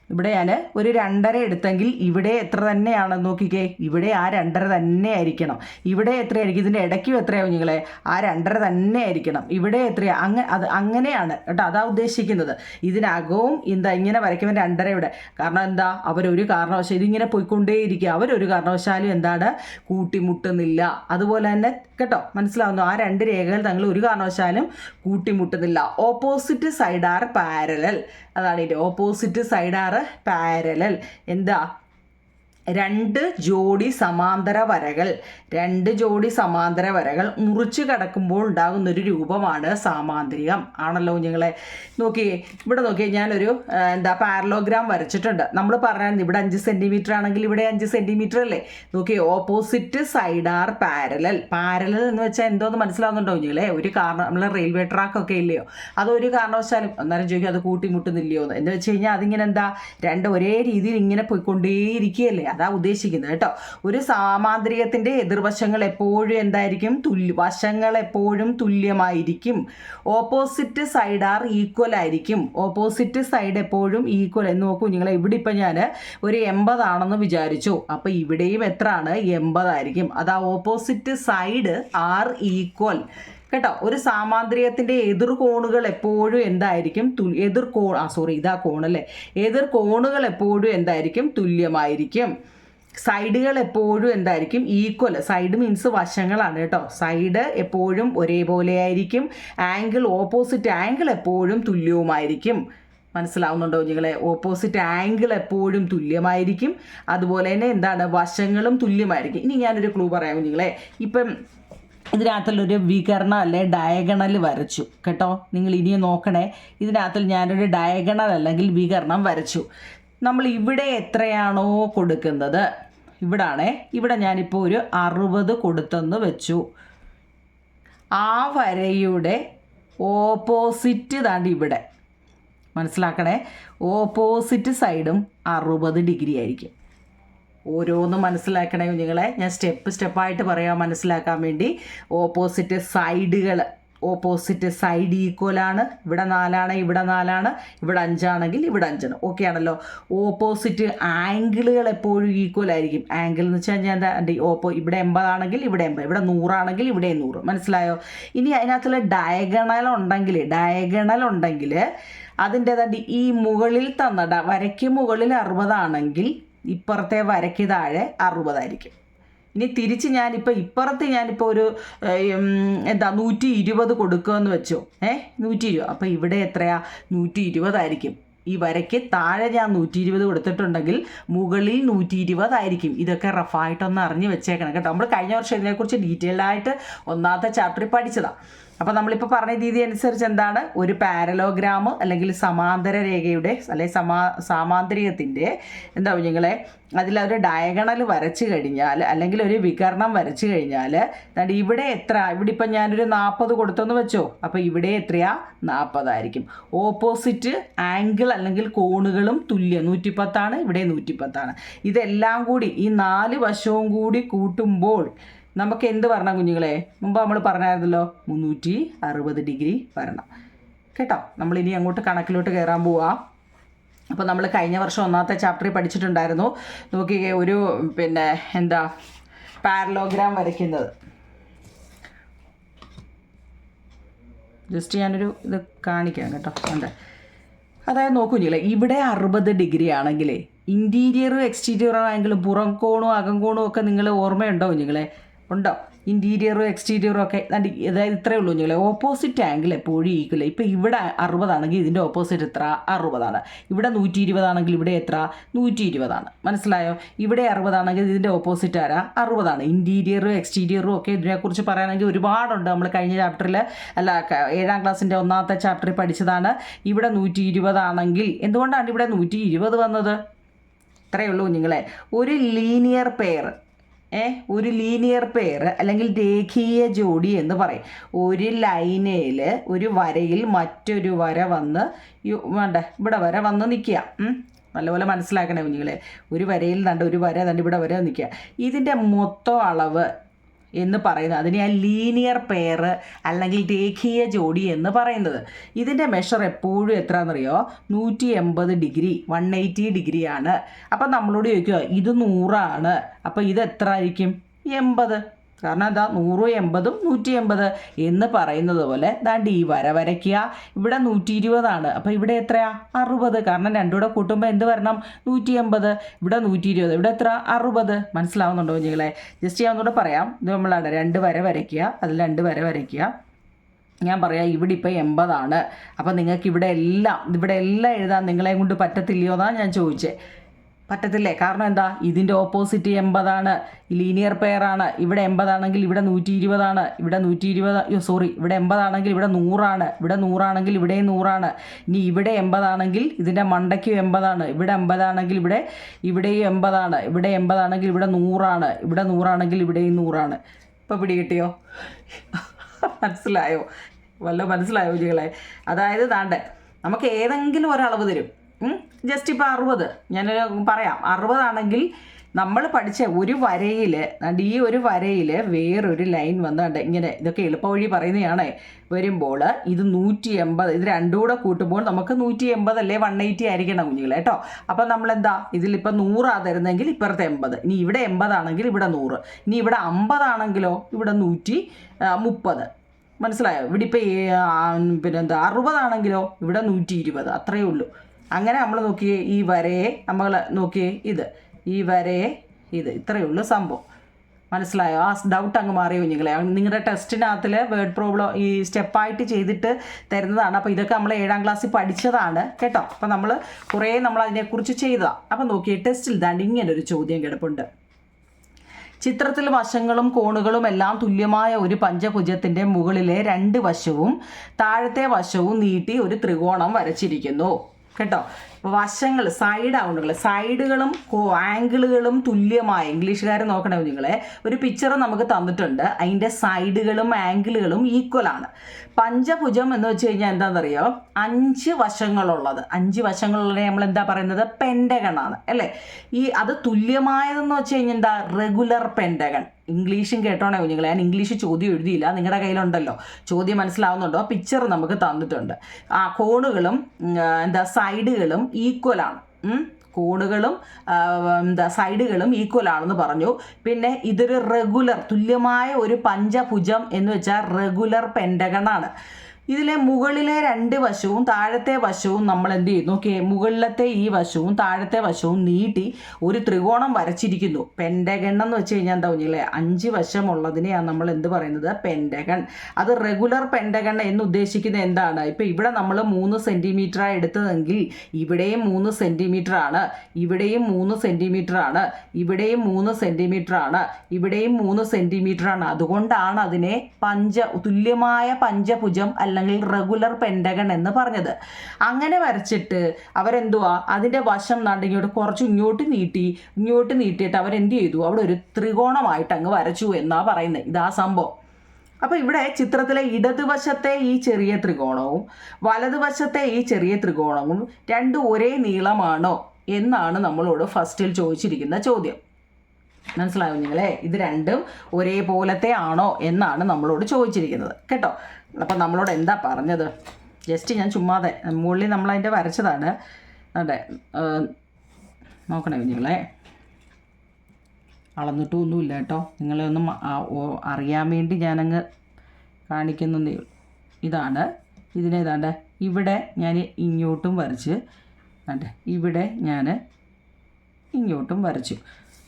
ഇവിടെ ഞാൻ ഒരു രണ്ടര എടുത്തെങ്കിൽ ഇവിടെ എത്ര തന്നെയാണെന്ന് നോക്കിക്കേ. ഇവിടെ ആ രണ്ടര തന്നെ ആയിരിക്കണം. ഇവിടെ എത്രയായിരിക്കും? ഇതിന്റെ ഇടയ്ക്കും എത്രയാവും നിങ്ങളെ? ആ രണ്ടര തന്നെ ആയിരിക്കണം. ഇവിടെ എത്രയാ? അങ്ങ അത് അങ്ങനെയാണ് കേട്ടോ. അതാ ഉദ്ദേശിക്കുന്നത്. ഇതിനകവും എന്താ ഇങ്ങനെ വരയ്ക്കുമ്പോൾ രണ്ടര ഇവിടെ. കാരണം എന്താ? അവരൊരു കാരണവശാലും ഇതിങ്ങനെ പോയിക്കൊണ്ടേയിരിക്കുക അവരൊരു കാരണവശാലും എന്താണ്? കൂട്ടിമുട്ടുന്നില്ല. അതുപോലെ തന്നെ കേട്ടോ മനസ്സിലാവുന്നു. ആ രണ്ട് രേഖകൾ തങ്ങൾ ഒരു കാരണവശാലും കൂട്ടിമുട്ടുന്നില്ല. ഓപ്പോസിറ്റ് സൈഡ് ആർ പാരലൽ അതാണ് ഇതിന്റെ ഓപ്പോസിറ്റ് സൈഡ് ആർ പാരലൽ എന്താ? രണ്ട് ജോഡി സമാന്തര വരകൾ. രണ്ട് ജോഡി സമാന്തര വരകൾ മുറിച്ച് കടക്കുമ്പോൾ ഉണ്ടാകുന്ന ഒരു രൂപമാണ് സാമാന്തരികം. ആണല്ലോ നിങ്ങളെ നോക്കിയേ ഇവിടെ നോക്കിയേ ഞാനൊരു എന്താ പാരലോഗ്രാം വരച്ചിട്ടുണ്ട്. നമ്മൾ പറഞ്ഞാൽ ഇവിടെ അഞ്ച് സെന്റിമീറ്റർ ആണെങ്കിൽ ഇവിടെ അഞ്ച് സെന്റിമീറ്റർ അല്ലേ? നോക്കിയേ opposite side are parallel parallel എന്ന് വെച്ചാൽ എന്തോന്ന് മനസ്സിലാവുന്നുണ്ടോ നിങ്ങളെ ഒരു കാരണം നമ്മൾ റെയിൽവേ ട്രാക്കൊക്കെ ഇല്ലയോ? അതൊരു കാരണവശാലും അന്നേരം ചോദിക്കും അത് കൂട്ടിമുട്ടുന്നില്ലയോ എന്ന് എന്ന് വെച്ച് കഴിഞ്ഞാൽ അതിങ്ങനെ എന്താ രണ്ട് ഒരേ രീതിയിൽ ഇങ്ങനെ പോയിക്കൊണ്ടേയിരിക്കുകയല്ലേ? അതാ ഉദ്ദേശിക്കുന്നത് കേട്ടോ. ഒരു സാമാന്ത്രികത്തിന്റെ എതിർവശങ്ങൾ എപ്പോഴും എന്തായിരിക്കും? തുല്യ വശങ്ങൾ എപ്പോഴും തുല്യമായിരിക്കും. ഓപ്പോസിറ്റ് സൈഡ് ആർ ഈക്വൽ ആയിരിക്കും. ഓപ്പോസിറ്റ് സൈഡ് എപ്പോഴും ഈക്വൽ എന്ന് നോക്കൂ നിങ്ങൾ ഇവിടെ ഇപ്പം ഞാൻ ഒരു എൺപതാണെന്ന് വിചാരിച്ചു. അപ്പോൾ ഇവിടെയും എത്രയാണ് എൺപതായിരിക്കും അതാ ഓപ്പോസിറ്റ് സൈഡ് ആർ ഈക്വൽ കേട്ടോ ഒരു സാമാന്തരികത്തിന്റെ എതിർ കോണുകൾ എപ്പോഴും എന്തായിരിക്കും? എതിർ കോൺ ആ സോറി ഇതാ കോണല്ലേ എതിർ കോണുകൾ എപ്പോഴും എന്തായിരിക്കും? തുല്യമായിരിക്കും. സൈഡുകൾ എപ്പോഴും എന്തായിരിക്കും? ഈക്വൽ സൈഡ് മീൻസ് വശങ്ങളാണ് കേട്ടോ. സൈഡ് എപ്പോഴും ഒരേപോലെ ആയിരിക്കും ആംഗിൾ ഓപ്പോസിറ്റ് ആംഗിൾ എപ്പോഴും തുല്യവുമായിരിക്കും. മനസ്സിലാവുന്നുണ്ടോ നിങ്ങളെ ഓപ്പോസിറ്റ് ആംഗിൾ എപ്പോഴും തുല്യമായിരിക്കും. അതുപോലെ തന്നെ എന്താണ്? വശങ്ങളും തുല്യമായിരിക്കും. ഇനി ഞാനൊരു ക്ലൂ പറയാം നിങ്ങളെ ഇപ്പം ഇതിനകത്തുള്ളൊരു വികരണം അല്ലെ ഡയഗണൽ വരച്ചു. കേട്ടോ? നിങ്ങൾ ഇനിയും നോക്കണേ. ഇതിനകത്തിൽ ഞാനൊരു ഡയഗണൽ അല്ലെങ്കിൽ വികരണം വരച്ചു. നമ്മൾ ഇവിടെ എത്രയാണോ കൊടുക്കുന്നത്? ഇവിടാണേ. ഇവിടെ ഞാനിപ്പോൾ ഒരു അറുപത് കൊടുത്തെന്ന് വെച്ചു. ആ വരയുടെ ഓപ്പോസിറ്റ് താണ്ട് ഇവിടെ. മനസ്സിലാക്കണേ? ഓപ്പോസിറ്റ് സൈഡും അറുപത് ഡിഗ്രി ആയിരിക്കും. ഓരോന്നും മനസ്സിലാക്കണേ കുഞ്ഞുങ്ങളെ. ഞാൻ സ്റ്റെപ്പ് സ്റ്റെപ്പായിട്ട് പറയാം മനസ്സിലാക്കാൻ വേണ്ടി. ഓപ്പോസിറ്റ് സൈഡുകൾ ഓപ്പോസിറ്റ് സൈഡ് ഈക്വലാണ് ഇവിടെ നാലാണ് ഇവിടെ നാലാണ്. ഇവിടെ അഞ്ചാണെങ്കിൽ ഇവിടെ അഞ്ചാണ്. ഓക്കെ ആണല്ലോ. ഓപ്പോസിറ്റ് ആംഗിളുകൾ എപ്പോഴും ഈക്വൽ ആയിരിക്കും. ആംഗിൾ എന്ന് വെച്ചാൽ ഞാൻ ഈ ഓപ്പോ ഇവിടെ എൺപതാണെങ്കിൽ ഇവിടെ എൺപത്. ഇവിടെ നൂറാണെങ്കിൽ ഇവിടെ നൂറ്. മനസ്സിലായോ? ഇനി അതിനകത്തുള്ള ഡയഗണൽ ഉണ്ടെങ്കിൽ ഡയഗണൽ ഉണ്ടെങ്കിൽ അതിന്റേതായിട്ട് ഈ മുകളിൽ തന്ന വരയ്ക്ക് മുകളിൽ അറുപതാണെങ്കിൽ ഇപ്പുറത്തെ വരയ്ക്ക് താഴെ അറുപതായിരിക്കും. ഇനി തിരിച്ച് ഞാനിപ്പോൾ ഇപ്പുറത്ത് ഞാനിപ്പോൾ ഒരു എന്താ നൂറ്റി ഇരുപത് കൊടുക്കുമെന്ന് വെച്ചോ. ഏ നൂറ്റി ഇരുപത് അപ്പോൾ ഇവിടെ എത്രയാ? നൂറ്റി ഇരുപതായിരിക്കും ഈ വരയ്ക്ക് താഴെ ഞാൻ നൂറ്റി ഇരുപത് കൊടുത്തിട്ടുണ്ടെങ്കിൽ മുകളിൽ നൂറ്റി ഇരുപതായിരിക്കും ഇതൊക്കെ റഫായിട്ടൊന്ന് അറിഞ്ഞ് വെച്ചേക്കണം കേട്ടോ. നമ്മൾ കഴിഞ്ഞ വർഷം ഇതിനെക്കുറിച്ച് ഡീറ്റെയിൽഡായിട്ട് ഒന്നാമത്തെ ചാപ്റ്ററിൽ പഠിച്ചതാണ് അപ്പോൾ നമ്മളിപ്പോൾ പറഞ്ഞ രീതി അനുസരിച്ച് എന്താണ്? ഒരു പാരലോഗ്രാം അല്ലെങ്കിൽ സമാന്തര രേഖയുടെ അല്ലെങ്കിൽ സമാ സാമാന്തരികത്തിന്റെ എന്താ കുഞ്ഞുങ്ങളെ അതിലൊരു ഡയഗണൽ വരച്ചു കഴിഞ്ഞാൽ അല്ലെങ്കിൽ ഒരു വികരണം വരച്ചു കഴിഞ്ഞാൽ ഇവിടെ എത്ര? ഇവിടെ ഇപ്പം ഞാനൊരു നാൽപ്പത് കൊടുത്തെന്ന് വെച്ചോ? അപ്പോൾ ഇവിടെ എത്രയാ? നാൽപ്പതായിരിക്കും ഓപ്പോസിറ്റ് ആംഗിൾ അല്ലെങ്കിൽ കോണുകളും തുല്യം. നൂറ്റിപ്പത്താണ് ഇവിടെ നൂറ്റിപ്പത്താണ്. ഇതെല്ലാം കൂടി ഈ നാല് വശവും കൂടി കൂട്ടുമ്പോൾ നമുക്ക് എന്ത് വരണം കുഞ്ഞുങ്ങളെ? മുമ്പ് നമ്മൾ പറഞ്ഞായിരുന്നല്ലോ മുന്നൂറ്റി അറുപത് ഡിഗ്രി വരണം. കേട്ടോ? നമ്മൾ ഇനി അങ്ങോട്ട് കണക്കിലോട്ട് കയറാൻ പോവാം. അപ്പോൾ നമ്മൾ കഴിഞ്ഞ വർഷം ഒന്നാമത്തെ ചാപ്റ്ററിൽ പഠിച്ചിട്ടുണ്ടായിരുന്നു. നോക്കിക്കേ ഒരു പിന്നെ എന്താ പാരലോഗ്രാം വരയ്ക്കുന്നത്. ജസ്റ്റ് ഞാനൊരു ഇത് കാണിക്കാം കേട്ടോ. എന്താ? അതായത് നോക്കൂ കുഞ്ഞിങ്ങളെ ഇവിടെ അറുപത് ഡിഗ്രി ആണെങ്കിലേ ഇന്റീരിയറും എക്സ്റ്റീരിയറും ആണെങ്കിലും പുറം കോണും അകം കോണും ഒക്കെ നിങ്ങൾ ഓർമ്മയുണ്ടോ കുഞ്ഞുങ്ങളെ? ഉണ്ടോ? ഇന്റീരിയറും എക്സ്റ്റീരിയറും ഒക്കെ അതായത് ഇത്രയേ ഉള്ളൂ കുഞ്ഞുങ്ങളെ. ഓപ്പോസിറ്റ് ആംഗിൾ എപ്പോഴും ഈക്വൽ ഇപ്പോൾ ഇവിടെ അറുപതാണെങ്കിൽ ഇതിന്റെ ഓപ്പോസിറ്റ് എത്ര? അറുപതാണ്. ഇവിടെ നൂറ്റി ഇരുപതാണെങ്കിൽ ഇവിടെ എത്ര? നൂറ്റി ഇരുപതാണ് മനസ്സിലായോ? ഇവിടെ അറുപതാണെങ്കിൽ ഇതിന്റെ ഓപ്പോസിറ്റ് ആരാ? അറുപതാണ്. ഇന്റീരിയറും എക്സ്റ്റീരിയറും ഒക്കെ ഇതിനെക്കുറിച്ച് പറയുകയാണെങ്കിൽ ഒരുപാടുണ്ട്. നമ്മൾ കഴിഞ്ഞ ചാപ്റ്ററിൽ അല്ല ഏഴാം ക്ലാസ്സിന്റെ ഒന്നാമത്തെ ചാപ്റ്ററിൽ പഠിച്ചതാണ്. ഇവിടെ നൂറ്റി ഇരുപതാണെങ്കിൽ എന്തുകൊണ്ടാണ് ഇവിടെ നൂറ്റി ഇരുപത് വന്നത്? ഇത്രയേ ഉള്ളൂ കുഞ്ഞുങ്ങളെ. ഒരു ലീനിയർ പെയർ ഒരു ലീനിയർ പെയർ അല്ലെങ്കിൽ രേഖീയ ജോഡി എന്ന് പറയും. ഒരു ലൈനയിൽ ഒരു വരയിൽ മറ്റൊരു വര വന്ന് വേണ്ട ഇവിടെ വര വന്ന് നിൽക്കുക. നല്ലപോലെ മനസ്സിലാക്കണേ കുഞ്ഞുങ്ങളെ. ഒരു വരയിൽ തണ്ട് ഒരു വര തണ്ട് ഇവിടെ വരെ നിൽക്കുക. ഇതിന്റെ മൊത്തം അളവ് എന്ന് പറയുന്നത്. അതിനെ ആ ലീനിയർ പെയർ അല്ലെങ്കിൽ രേഖീയ ജോഡി എന്ന് പറയുന്നത്. ഇതിന്റെ മെഷർ എപ്പോഴും എത്രയാണെന്നറിയോ നൂറ്റി എൺപത് ഡിഗ്രി വൺ എയ്റ്റി ഡിഗ്രിയാണ് അപ്പം നമ്മളോട് ചോദിക്കുക ഇത് നൂറാണ്. അപ്പോൾ ഇത് എത്ര ആയിരിക്കും എൺപത്. കാരണം എന്താ നൂറും എൺപതും നൂറ്റി എൺപത് എന്ന് പറയുന്നത് പോലെ ദാണ്ട് ഈ വര വരയ്ക്കുക. ഇവിടെ നൂറ്റി ഇരുപതാണ് അപ്പോൾ ഇവിടെ എത്രയാ? അറുപത്. കാരണം രണ്ടുകൂടെ കൂട്ടുമ്പോൾ എന്ത് വരണം? നൂറ്റി എൺപത്. ഇവിടെ നൂറ്റി ഇരുപത് ഇവിടെ എത്ര? അറുപത്. മനസ്സിലാവുന്നുണ്ടോ കുഞ്ഞുങ്ങളെ? ജസ്റ്റ് ഞാൻ ഒന്നുകൂടെ പറയാം. ഇത് നമ്മളാണ് രണ്ട് വര വരയ്ക്കുക. അതിൽ രണ്ട് വര വരയ്ക്കുക. ഞാൻ പറയാം ഇവിടെ ഇപ്പോൾ എൺപതാണ്. അപ്പോൾ നിങ്ങൾക്ക് ഇവിടെ എല്ലാം ഇവിടെ എല്ലാം എഴുതാൻ നിങ്ങളെ കൊണ്ട് പറ്റത്തില്ലയോ എന്നാണ് ഞാൻ ചോദിച്ചത് പറ്റത്തില്ലേ? കാരണം എന്താ? ഇതിന്റെ ഓപ്പോസിറ്റ് എൺപതാണ്. ലീനിയർ പെയറാണ് ഇവിടെ എൺപതാണെങ്കിൽ ഇവിടെ നൂറ്റി ഇരുപതാണ് ഇവിടെ നൂറ്റി ഇരുപത് സോറി ഇവിടെ എൺപതാണെങ്കിൽ ഇവിടെ നൂറാണ്. ഇവിടെ നൂറാണെങ്കിൽ ഇവിടെയും നൂറാണ്. ഇനി ഇവിടെ എൺപതാണെങ്കിൽ ഇതിന്റെ മണ്ടയ്ക്കും എൺപതാണ്. ഇവിടെ എൺപതാണെങ്കിൽ ഇവിടെ ഇവിടെയും എൺപതാണ്. ഇവിടെ എൺപതാണെങ്കിൽ ഇവിടെ നൂറാണ്. ഇവിടെ നൂറാണെങ്കിൽ ഇവിടെയും നൂറാണ്. ഇപ്പോൾ പിടി കിട്ടിയോ മനസ്സിലായോ? വല്ല മനസ്സിലായോ ജികളെ അതായത് താണ്ടെ നമുക്ക് ഏതെങ്കിലും ഒരളവ് തരും. ജസ്റ്റ് ഇപ്പോൾ അറുപത്. ഞാൻ പറയാം. അറുപതാണെങ്കിൽ നമ്മൾ പഠിച്ച ഒരു വരയിൽ ഈ ഒരു വരയിൽ വേറൊരു ലൈൻ വന്നുണ്ട് ഇങ്ങനെ ഇതൊക്കെ എളുപ്പവഴി പറയുന്നതാണ്. വരുമ്പോൾ ഇത് നൂറ്റി എൺപത് ഇത് രണ്ടും കൂടെ കൂട്ടുമ്പോൾ നമുക്ക് നൂറ്റി എൺപത് അല്ലേ? വൺ എയ്റ്റി ആയിരിക്കണം കുഞ്ഞുങ്ങൾ കേട്ടോ? അപ്പം നമ്മളെന്താ? ഇതിലിപ്പോൾ നൂറാ തരുന്നെങ്കിൽ ഇപ്പുറത്തെ എൺപത്. ഇനി ഇവിടെ എൺപതാണെങ്കിൽ ഇവിടെ നൂറ്. ഇനി ഇവിടെ അമ്പതാണെങ്കിലോ? ഇവിടെ നൂറ്റി മുപ്പത്. മനസ്സിലായോ? ഇവിടെ ഇപ്പോൾ പിന്നെന്താ? അറുപതാണെങ്കിലോ? ഇവിടെ നൂറ്റി ഇരുപത്. അത്രയേ ഉള്ളൂ. അങ്ങനെ നമ്മൾ നോക്കിയേ ഈ വരയെ നമ്മൾ നോക്കിയേ ഇത്. ഈ വരയെ ഇത്. ഇത്രയേ ഉള്ളൂ സംഭവം. മനസ്സിലായോ? ആ ഡൗട്ട് അങ്ങ് മാറിയോ നിങ്ങളെ നിങ്ങളുടെ ടെസ്റ്റിനകത്തിൽ വേർഡ് പ്രോബ്ലം ഈ സ്റ്റെപ്പായിട്ട് ചെയ്തിട്ട് തരുന്നതാണ്. അപ്പോൾ ഇതൊക്കെ നമ്മൾ ഏഴാം ക്ലാസ്സിൽ പഠിച്ചതാണ്. കേട്ടോ? അപ്പോൾ നമ്മൾ കുറേ നമ്മൾ അതിനെക്കുറിച്ച് ചെയ്തതാണ് അപ്പോൾ നോക്കിയേ ടെസ്റ്റിൽ ദാണ്ട് ഒരു ചോദ്യം കിടപ്പുണ്ട്. ചിത്രത്തിൽ വശങ്ങളും കോണുകളും എല്ലാം തുല്യമായ ഒരു പഞ്ചഭുജത്തിന്റെ മുകളിലെ രണ്ട് വശവും താഴത്തെ വശവും നീട്ടി ഒരു ത്രികോണം വരച്ചിരിക്കുന്നു. കേട്ടോ? വശങ്ങൾ സൈഡ് ആവുന്നുകൾ സൈഡുകളും ആംഗിളുകളും തുല്യമായ ഇംഗ്ലീഷുകാർ നോക്കണേ നിങ്ങളെ ഒരു പിക്ചർ നമുക്ക് തന്നിട്ടുണ്ട്. അതിന്റെ സൈഡുകളും ആംഗിളുകളും ഈക്വൽ ആണ്. പഞ്ചഭുജം എന്ന് വെച്ച് കഴിഞ്ഞാൽ എന്താണെന്നറിയോ? അഞ്ച് വശങ്ങളുള്ളത്. അഞ്ച് വശങ്ങളുള്ളത് നമ്മൾ എന്താ പറയുന്നത്? പെൻഡകണാണ് അല്ലേ? ഈ അത് തുല്യമായതെന്ന് വെച്ച് കഴിഞ്ഞാൽ എന്താ? റെഗുലർ പെൻഡഗൺ ഇംഗ്ലീഷും കേട്ടോണേ കുഞ്ഞുങ്ങളെ? ഞാൻ ഇംഗ്ലീഷ് ചോദ്യം എഴുതിയില്ല. നിങ്ങളുടെ കയ്യിലുണ്ടല്ലോ. ചോദ്യം മനസ്സിലാവുന്നുണ്ടോ? പിക്ചർ നമുക്ക് തന്നിട്ടുണ്ട്. ആ കോണുകളും എന്താ സൈഡുകളും ഈക്വലാണ് കോണുകളും എന്താ സൈഡുകളും ഈക്വൽ ആണെന്ന് പറഞ്ഞു. പിന്നെ ഇതൊരു റെഗുലർ തുല്യമായ ഒരു പഞ്ചഭുജം എന്ന് വെച്ചാൽ റെഗുലർ പെൻഡഗണാണ് ഇതിലെ മുകളിലെ രണ്ട് വശവും താഴത്തെ വശവും നമ്മൾ എന്ത് ചെയ്യുന്നു? ഓക്കെ മുകളിലത്തെ ഈ വശവും താഴത്തെ വശവും നീട്ടി ഒരു ത്രികോണം വരച്ചിരിക്കുന്നു. പെൻഡഗൺ എന്ന് വെച്ച് കഴിഞ്ഞാൽ എന്താ കുഞ്ഞില്ലേ അഞ്ച് വശമുള്ളതിനെയാണ് നമ്മൾ എന്ത് പറയുന്നത്? പെൻഡഗൺ. അത് റെഗുലർ പെൻഡഗൺ എന്ന് ഉദ്ദേശിക്കുന്നത് എന്താണ്? ഇപ്പം ഇവിടെ നമ്മൾ മൂന്ന് സെന്റിമീറ്ററാണ് എടുത്തതെങ്കിൽ ഇവിടെയും മൂന്ന് സെന്റിമീറ്റർ ആണ് ഇവിടെയും മൂന്ന് സെന്റിമീറ്റർ ആണ് ഇവിടെയും മൂന്ന് സെന്റിമീറ്റർ ആണ് ഇവിടെയും മൂന്ന് സെന്റിമീറ്റർ ആണ് അതുകൊണ്ടാണ് അതിനെ പഞ്ച തുല്യമായ പഞ്ചഭുജം അല്ലെങ്കിൽ റെഗുലർ പെൻഡഗൺ എന്ന് പറഞ്ഞത്. അങ്ങനെ വരച്ചിട്ട് അവരെന്തുവാ? അതിന്റെ വശം നാണ്ട് കുറച്ച് ഇങ്ങോട്ട് നീട്ടി ഇങ്ങോട്ട് നീട്ടിയിട്ട് അവരെന്ത് ചെയ്തു? അവിടെ ഒരു ത്രികോണമായിട്ട് അങ്ങ് വരച്ചു എന്നാ പറയുന്നത്. ഇതാ സംഭവം. അപ്പോൾ ഇവിടെ ചിത്രത്തിലെ ഇടതുവശത്തെ ഈ ചെറിയ ത്രികോണവും വലതുവശത്തെ ഈ ചെറിയ ത്രികോണവും രണ്ടും ഒരേ നീളമാണോ എന്നാണ് നമ്മളോട് ഫസ്റ്റിൽ ചോദിച്ചിരിക്കുന്ന ചോദ്യം. മനസ്സിലായോ നിങ്ങളെ? ഇത് രണ്ടും ഒരേപോലത്തെ ആണോ എന്നാണ് നമ്മളോട് ചോദിച്ചിരിക്കുന്നത്. കേട്ടോ? അപ്പം നമ്മളോട് എന്താ പറഞ്ഞത്? ജസ്റ്റ് ഞാൻ ചുമ്മാതെ മുകളിൽ നമ്മളതിന്റെ വരച്ചതാണ്. അതെ നോക്കണേ കുഞ്ഞുങ്ങളെ. അളന്നിട്ടൊന്നുമില്ല കേട്ടോ. നിങ്ങളെ ഒന്നും അറിയാൻ വേണ്ടി ഞാനങ്ങ് കാണിക്കുന്നതേ ഇതാണ്. ഇതിനെ ഇതാണ്ട് ഇവിടെ ഞാൻ ഇങ്ങോട്ടും വരച്ച് അതെ ഇവിടെ ഞാൻ ഇങ്ങോട്ടും വരച്ചു.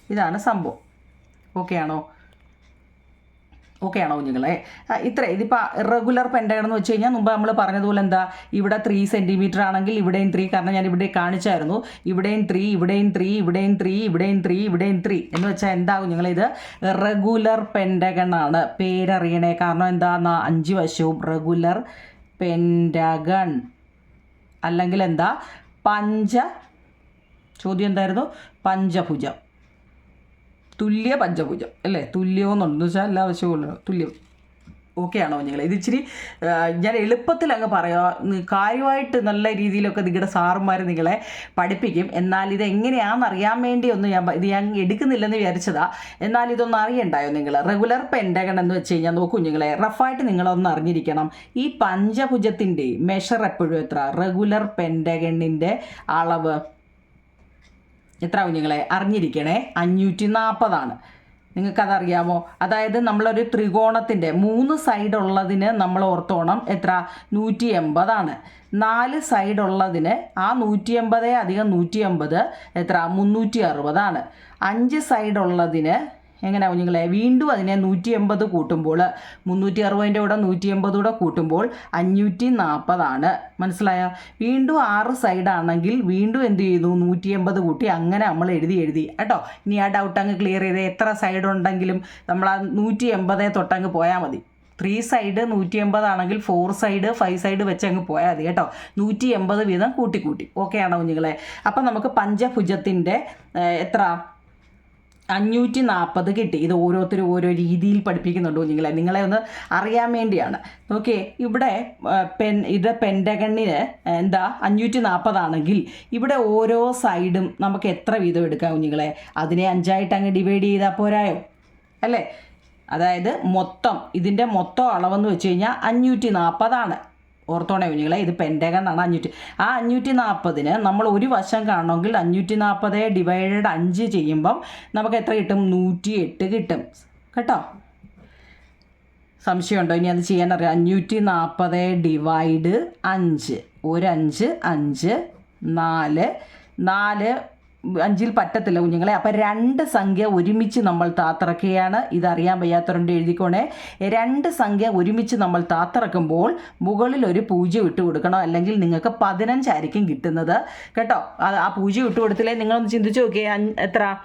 ഇതാണ് സംഭവം. ഓക്കെ ആണോ? ഓക്കെ ആണോ കുഞ്ഞുങ്ങളെ ഇത്ര. ഇതിപ്പോൾ റെഗുലർ പെൻഡഗൺ എന്ന് വെച്ച് കഴിഞ്ഞാൽ മുമ്പ് നമ്മൾ പറഞ്ഞതുപോലെ എന്താ ഇവിടെ ത്രീ സെന്റിമീറ്റർ ആണെങ്കിൽ ഇവിടെയും ത്രീ കാരണം ഞാൻ ഇവിടെ കാണിച്ചായിരുന്നു. ഇവിടെയും ത്രീ ഇവിടെയും ത്രീ ഇവിടെയും ത്രീ ഇവിടെയും ത്രീ ഇവിടെയും ത്രീ എന്ന് വെച്ചാൽ എന്താ കുഞ്ഞുങ്ങളെ ഇത്? റെഗുലർ പെൻഡഗൺ ആണ്. പേരറിയണേ. കാരണം എന്താന്നാ അഞ്ച് വശവും റെഗുലർ പെൻഡഗൺ അല്ലെങ്കിൽ എന്താ പഞ്ച ചോദ്യം എന്തായിരുന്നു? പഞ്ചഭുജം. തുല്യ പഞ്ചഭുജം അല്ലേ? തുല്യമെന്നുണ്ടെന്ന് വെച്ചാൽ എല്ലാ ആവശ്യമുള്ള തുല്യം. ഓക്കെ ആണോ നിങ്ങൾ ഇത് ഇച്ചിരി ഞാൻ എളുപ്പത്തിൽ അങ്ങ് പറയാം. കാര്യമായിട്ട് നല്ല രീതിയിലൊക്കെ നിങ്ങളുടെ സാറുമാർ നിങ്ങളെ പഠിപ്പിക്കും. എന്നാൽ ഇത് എങ്ങനെയാണെന്ന് അറിയാൻ വേണ്ടി ഒന്നും ഞാൻ ഇത് ഞാൻ എടുക്കുന്നില്ലെന്ന് വിചാരിച്ചതാ. എന്നാൽ ഇതൊന്നും അറിയണ്ടായോ നിങ്ങൾ? റെഗുലർ പെൻഡഗൺ എന്ന് വെച്ച് കഴിഞ്ഞാൽ നോക്കൂ നിങ്ങളെ റഫായിട്ട് നിങ്ങളൊന്ന് അറിഞ്ഞിരിക്കണം. ഈ പഞ്ചഭുജത്തിന്റെ മെഷർ എപ്പോഴും എത്ര? റെഗുലർ പെൻഡഗണിന്റെ അളവ്. എത്ര കുഞ്ഞുങ്ങളെ? അറിഞ്ഞിരിക്കണേ. അഞ്ഞൂറ്റി നാൽപ്പതാണ് നിങ്ങൾക്കതറിയാമോ? അതായത് നമ്മളൊരു ത്രികോണത്തിന്റെ മൂന്ന് സൈഡ് ഉള്ളതിന് നമ്മൾ ഓർത്തോണം എത്ര? നൂറ്റി എൺപതാണ് നാല് സൈഡ് ഉള്ളതിന് ആ നൂറ്റി എൺപത് അധികം നൂറ്റി എൺപത് എത്ര? മുന്നൂറ്റി അറുപതാണ് അഞ്ച് സൈഡ് ഉള്ളതിന് എങ്ങനെ കുഞ്ഞുങ്ങളെ വീണ്ടും അതിനെ നൂറ്റി എൺപത് കൂട്ടുമ്പോൾ മുന്നൂറ്റി അറുപതിന്റെ കൂടെ നൂറ്റി എൺപത് കൂടെ കൂട്ടുമ്പോൾ അഞ്ഞൂറ്റി നാൽപ്പതാണ് മനസ്സിലായ? വീണ്ടും ആറ് സൈഡാണെങ്കിൽ വീണ്ടും എന്ത് ചെയ്തു? നൂറ്റി എൺപത് കൂട്ടി. അങ്ങനെ നമ്മൾ എഴുതി എഴുതി. കേട്ടോ? ഇനി ആ ഡൗട്ട് അങ്ങ് ക്ലിയർ ചെയ്ത്. എത്ര സൈഡ് ഉണ്ടെങ്കിലും നമ്മൾ ആ നൂറ്റി എൺപതേ തൊട്ടങ്ങ് പോയാൽ മതി. ത്രീ സൈഡ് നൂറ്റി എൺപതാണെങ്കിൽ ഫോർ സൈഡ് ഫൈവ് സൈഡ് വെച്ച് അങ്ങ് പോയാൽ മതി കേട്ടോ? നൂറ്റി എൺപത് വീതം കൂട്ടി കൂട്ടി. ഓക്കെ ആണോ കുഞ്ഞുങ്ങളെ? അപ്പം നമുക്ക് പഞ്ചഭുജത്തിന്റെ എത്ര? അഞ്ഞൂറ്റി നാൽപ്പത് കിട്ടി. ഇത് ഓരോരുത്തരും ഓരോ രീതിയിൽ പഠിപ്പിക്കുന്നുണ്ട് കുഞ്ഞുങ്ങളെ നിങ്ങളെ ഒന്ന് അറിയാൻ വേണ്ടിയാണ്. ഓക്കെ ഇവിടെ പെൻ ഇത് പെൻഡഗണ്ണിന് എന്താ അഞ്ഞൂറ്റി നാൽപ്പതാണെങ്കിൽ ഇവിടെ ഓരോ സൈഡും നമുക്ക് എത്ര വീതം എടുക്കാം കുഞ്ഞുങ്ങളെ അതിനെ അഞ്ചായിട്ട് അങ്ങ് ഡിവൈഡ് ചെയ്താൽ പോരായോ? അല്ലേ? അതായത് മൊത്തം ഇതിന്റെ മൊത്തം അളവെന്ന് വെച്ച് കഴിഞ്ഞാൽ അഞ്ഞൂറ്റി നാൽപ്പതാണ് ഓർത്തോണേ കുഞ്ഞുങ്ങളെ ഇത് പെൻഡഗൺ ആണ്. അഞ്ഞൂറ്റി ആ അഞ്ഞൂറ്റി നാൽപ്പതിന് നമ്മൾ ഒരു വശം കാണണമെങ്കിൽ അഞ്ഞൂറ്റി നാൽപ്പത് ഡിവൈഡഡ് അഞ്ച് ചെയ്യുമ്പം നമുക്ക് എത്ര കിട്ടും? നൂറ്റി എട്ട് കിട്ടും. കേട്ടോ? സംശയമുണ്ടോ? ഇനി അത് ചെയ്യാൻ അറിയാം അഞ്ഞൂറ്റി നാൽപ്പത് ഡിവൈഡ് അഞ്ച് ഒരഞ്ച് അഞ്ച് നാല് നാല് അഞ്ചിൽ പറ്റത്തില്ല കുഞ്ഞുങ്ങളെ. അപ്പം രണ്ട് സംഖ്യ ഒരുമിച്ച് നമ്മൾ താത്തിറക്കുകയാണ്. ഇതറിയാൻ വയ്യാത്തവരുണ്ട് എഴുതിക്കോണേ. രണ്ട് സംഖ്യ ഒരുമിച്ച് നമ്മൾ താത്തിറക്കുമ്പോൾ മുകളിൽ ഒരു പൂജ്യം ഇട്ട് കൊടുക്കണം. അല്ലെങ്കിൽ നിങ്ങൾക്ക് പതിനഞ്ചായിരിക്കും കിട്ടുന്നത്. കേട്ടോ? ആ പൂജ്യം ഇട്ട് കൊടുത്തില്ലേ? നിങ്ങളൊന്ന് ചിന്തിച്ചു നോക്കിയേ. എത്ര?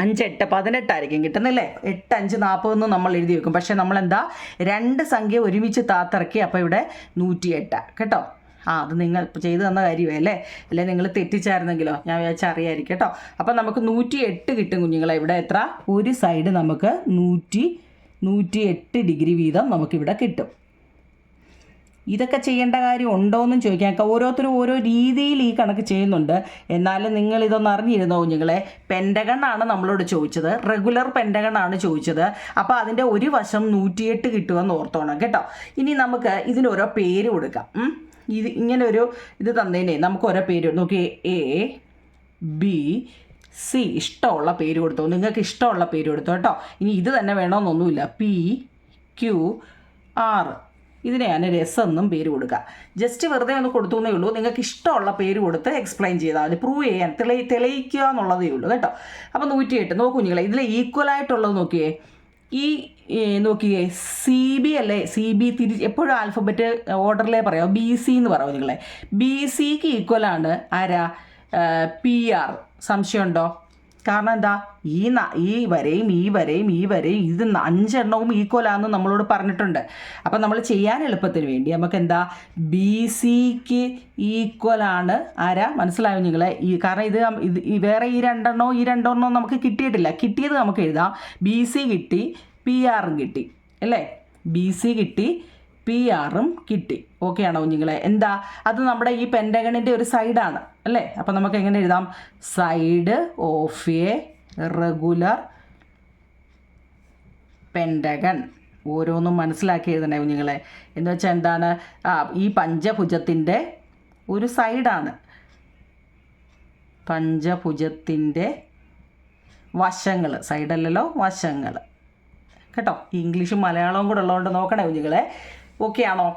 അഞ്ച് എട്ട് പതിനെട്ടായിരിക്കും കിട്ടുന്നില്ലേ? എട്ട് അഞ്ച് നാൽപ്പതെന്ന് നമ്മൾ എഴുതി വെക്കും. പക്ഷേ നമ്മൾ എന്താ രണ്ട് സംഖ്യ ഒരുമിച്ച് താത്തിറക്കി. അപ്പോൾ ഇവിടെ നൂറ്റി എട്ട് കേട്ടോ? ആ അത് നിങ്ങൾ ചെയ്തു തന്ന കാര്യമേ അല്ലേ? അല്ലേ നിങ്ങൾ തെറ്റിച്ചായിരുന്നെങ്കിലോ? ഞാൻ വിചാരിച്ചാൽ അറിയായിരിക്കും കേട്ടോ. അപ്പം നമുക്ക് നൂറ്റി എട്ട് കിട്ടും കുഞ്ഞുങ്ങളെ. ഇവിടെ എത്ര? ഒരു സൈഡ് നമുക്ക് നൂറ്റി നൂറ്റി എട്ട് ഡിഗ്രി വീതം നമുക്കിവിടെ കിട്ടും. ഇതൊക്കെ ചെയ്യേണ്ട കാര്യം ഉണ്ടോ എന്നും ചോദിക്കാം ഓരോരുത്തരും ഓരോ രീതിയിൽ ഈ കണക്ക് ചെയ്യുന്നുണ്ട്. എന്നാലും നിങ്ങൾ ഇതൊന്ന് അറിഞ്ഞിരുന്നോ കുഞ്ഞുങ്ങളെ? പെൻഡഗൺ ആണ് നമ്മളോട് ചോദിച്ചത്. റെഗുലർ പെൻഡഗൺ ആണ് ചോദിച്ചത്. അപ്പോൾ അതിന്റെ ഒരു വശം നൂറ്റിയെട്ട് കിട്ടുമെന്ന് ഓർത്തോണം കേട്ടോ. ഇനി നമുക്ക് ഇതിനോരോ പേര് കൊടുക്കാം. ഇത് ഇങ്ങനെ ഒരു ഇത് തന്നതിനെ നമുക്ക് ഓരോ പേര് നോക്കി എ ബി സി. ഇഷ്ടമുള്ള പേര് കൊടുത്തോ. നിങ്ങൾക്ക് ഇഷ്ടമുള്ള പേര് കൊടുത്തോ കേട്ടോ. ഇനി ഇത് തന്നെ വേണമെന്നൊന്നുമില്ല പി ക്യു ആർ. ഇതിനെയാണ് രസമെന്നും പേര് കൊടുക്കുക ജസ്റ്റ് വെറുതെ ഒന്ന് കൊടുത്തു എന്നേ ഉള്ളൂ. നിങ്ങൾക്ക് ഇഷ്ടമുള്ള പേര് കൊടുത്ത് എക്സ്പ്ലെയിൻ ചെയ്താൽ മതി. പ്രൂവ് ചെയ്യാൻ തെളി തെളിയിക്കുക എന്നുള്ളതേ ഉള്ളൂ കേട്ടോ. അപ്പോൾ നൂറ്റിയെട്ട്. നോക്കൂ നിങ്ങളെ ഇതിൽ ഈക്വൽ ആയിട്ടുള്ളത് നോക്കിയേ. ഈ നോക്കി നോക്കിയേ സി ബി അല്ലേ? സി ബി തിരി എപ്പോഴും ആൽഫബറ്റ് ഓർഡറിലേ പറയാം. ബി സി എന്ന് പറയാം നിങ്ങളെ ബി സിക്ക് ഈക്വലാണ് ആരാ? പി ആർ സംശയമുണ്ടോ? കാരണം എന്താ? ഈ ഈ വരെയും ഈ വരെയും ഈ വരെയും ഇത് അഞ്ചെണ്ണവും ഈക്വലാന്ന് നമ്മളോട് പറഞ്ഞിട്ടുണ്ട്. അപ്പം നമ്മൾ ചെയ്യാൻ എളുപ്പത്തിന് വേണ്ടി നമുക്ക് എന്താ? ബി സിക്ക് ഈക്വലാണ് ആരാ? മനസ്സിലായോ നിങ്ങളെ? ഈ കാരണം ഇത് ഇത് വേറെ ഈ രണ്ടെണ്ണോ ഈ രണ്ടെണ്ണോ നമുക്ക് കിട്ടിയിട്ടില്ല. കിട്ടിയത് നമുക്ക് എഴുതാം. ബി സി കിട്ടി. പി ആറും കിട്ടി. അല്ലേ? ബി സി കിട്ടി. പി ആറും കിട്ടി. ഓക്കെ ആണോ കുഞ്ഞുങ്ങളെ? എന്താ? അത് നമ്മുടെ ഈ പെൻഡഗണിന്റെ ഒരു സൈഡാണ് അല്ലേ? അപ്പം നമുക്ക് എങ്ങനെ എഴുതാം? Side of a regular pentagon ഓരോന്നും മനസ്സിലാക്കി എഴുതണേ കുഞ്ഞുങ്ങളെ? എന്ന് വെച്ചാൽ എന്താണ്? ആ ഈ പഞ്ചഭുജത്തിന്റെ ഒരു സൈഡാണ് പഞ്ചഭുജത്തിന്റെ വശങ്ങൾ. സൈഡല്ലല്ലോ വശങ്ങൾ. കേട്ടോ? ഇംഗ്ലീഷും മലയാളവും കൂടെ ഉള്ളതുകൊണ്ട് നോക്കണേ കുഞ്ഞുങ്ങളെ. ഓക്കെ ആണോ?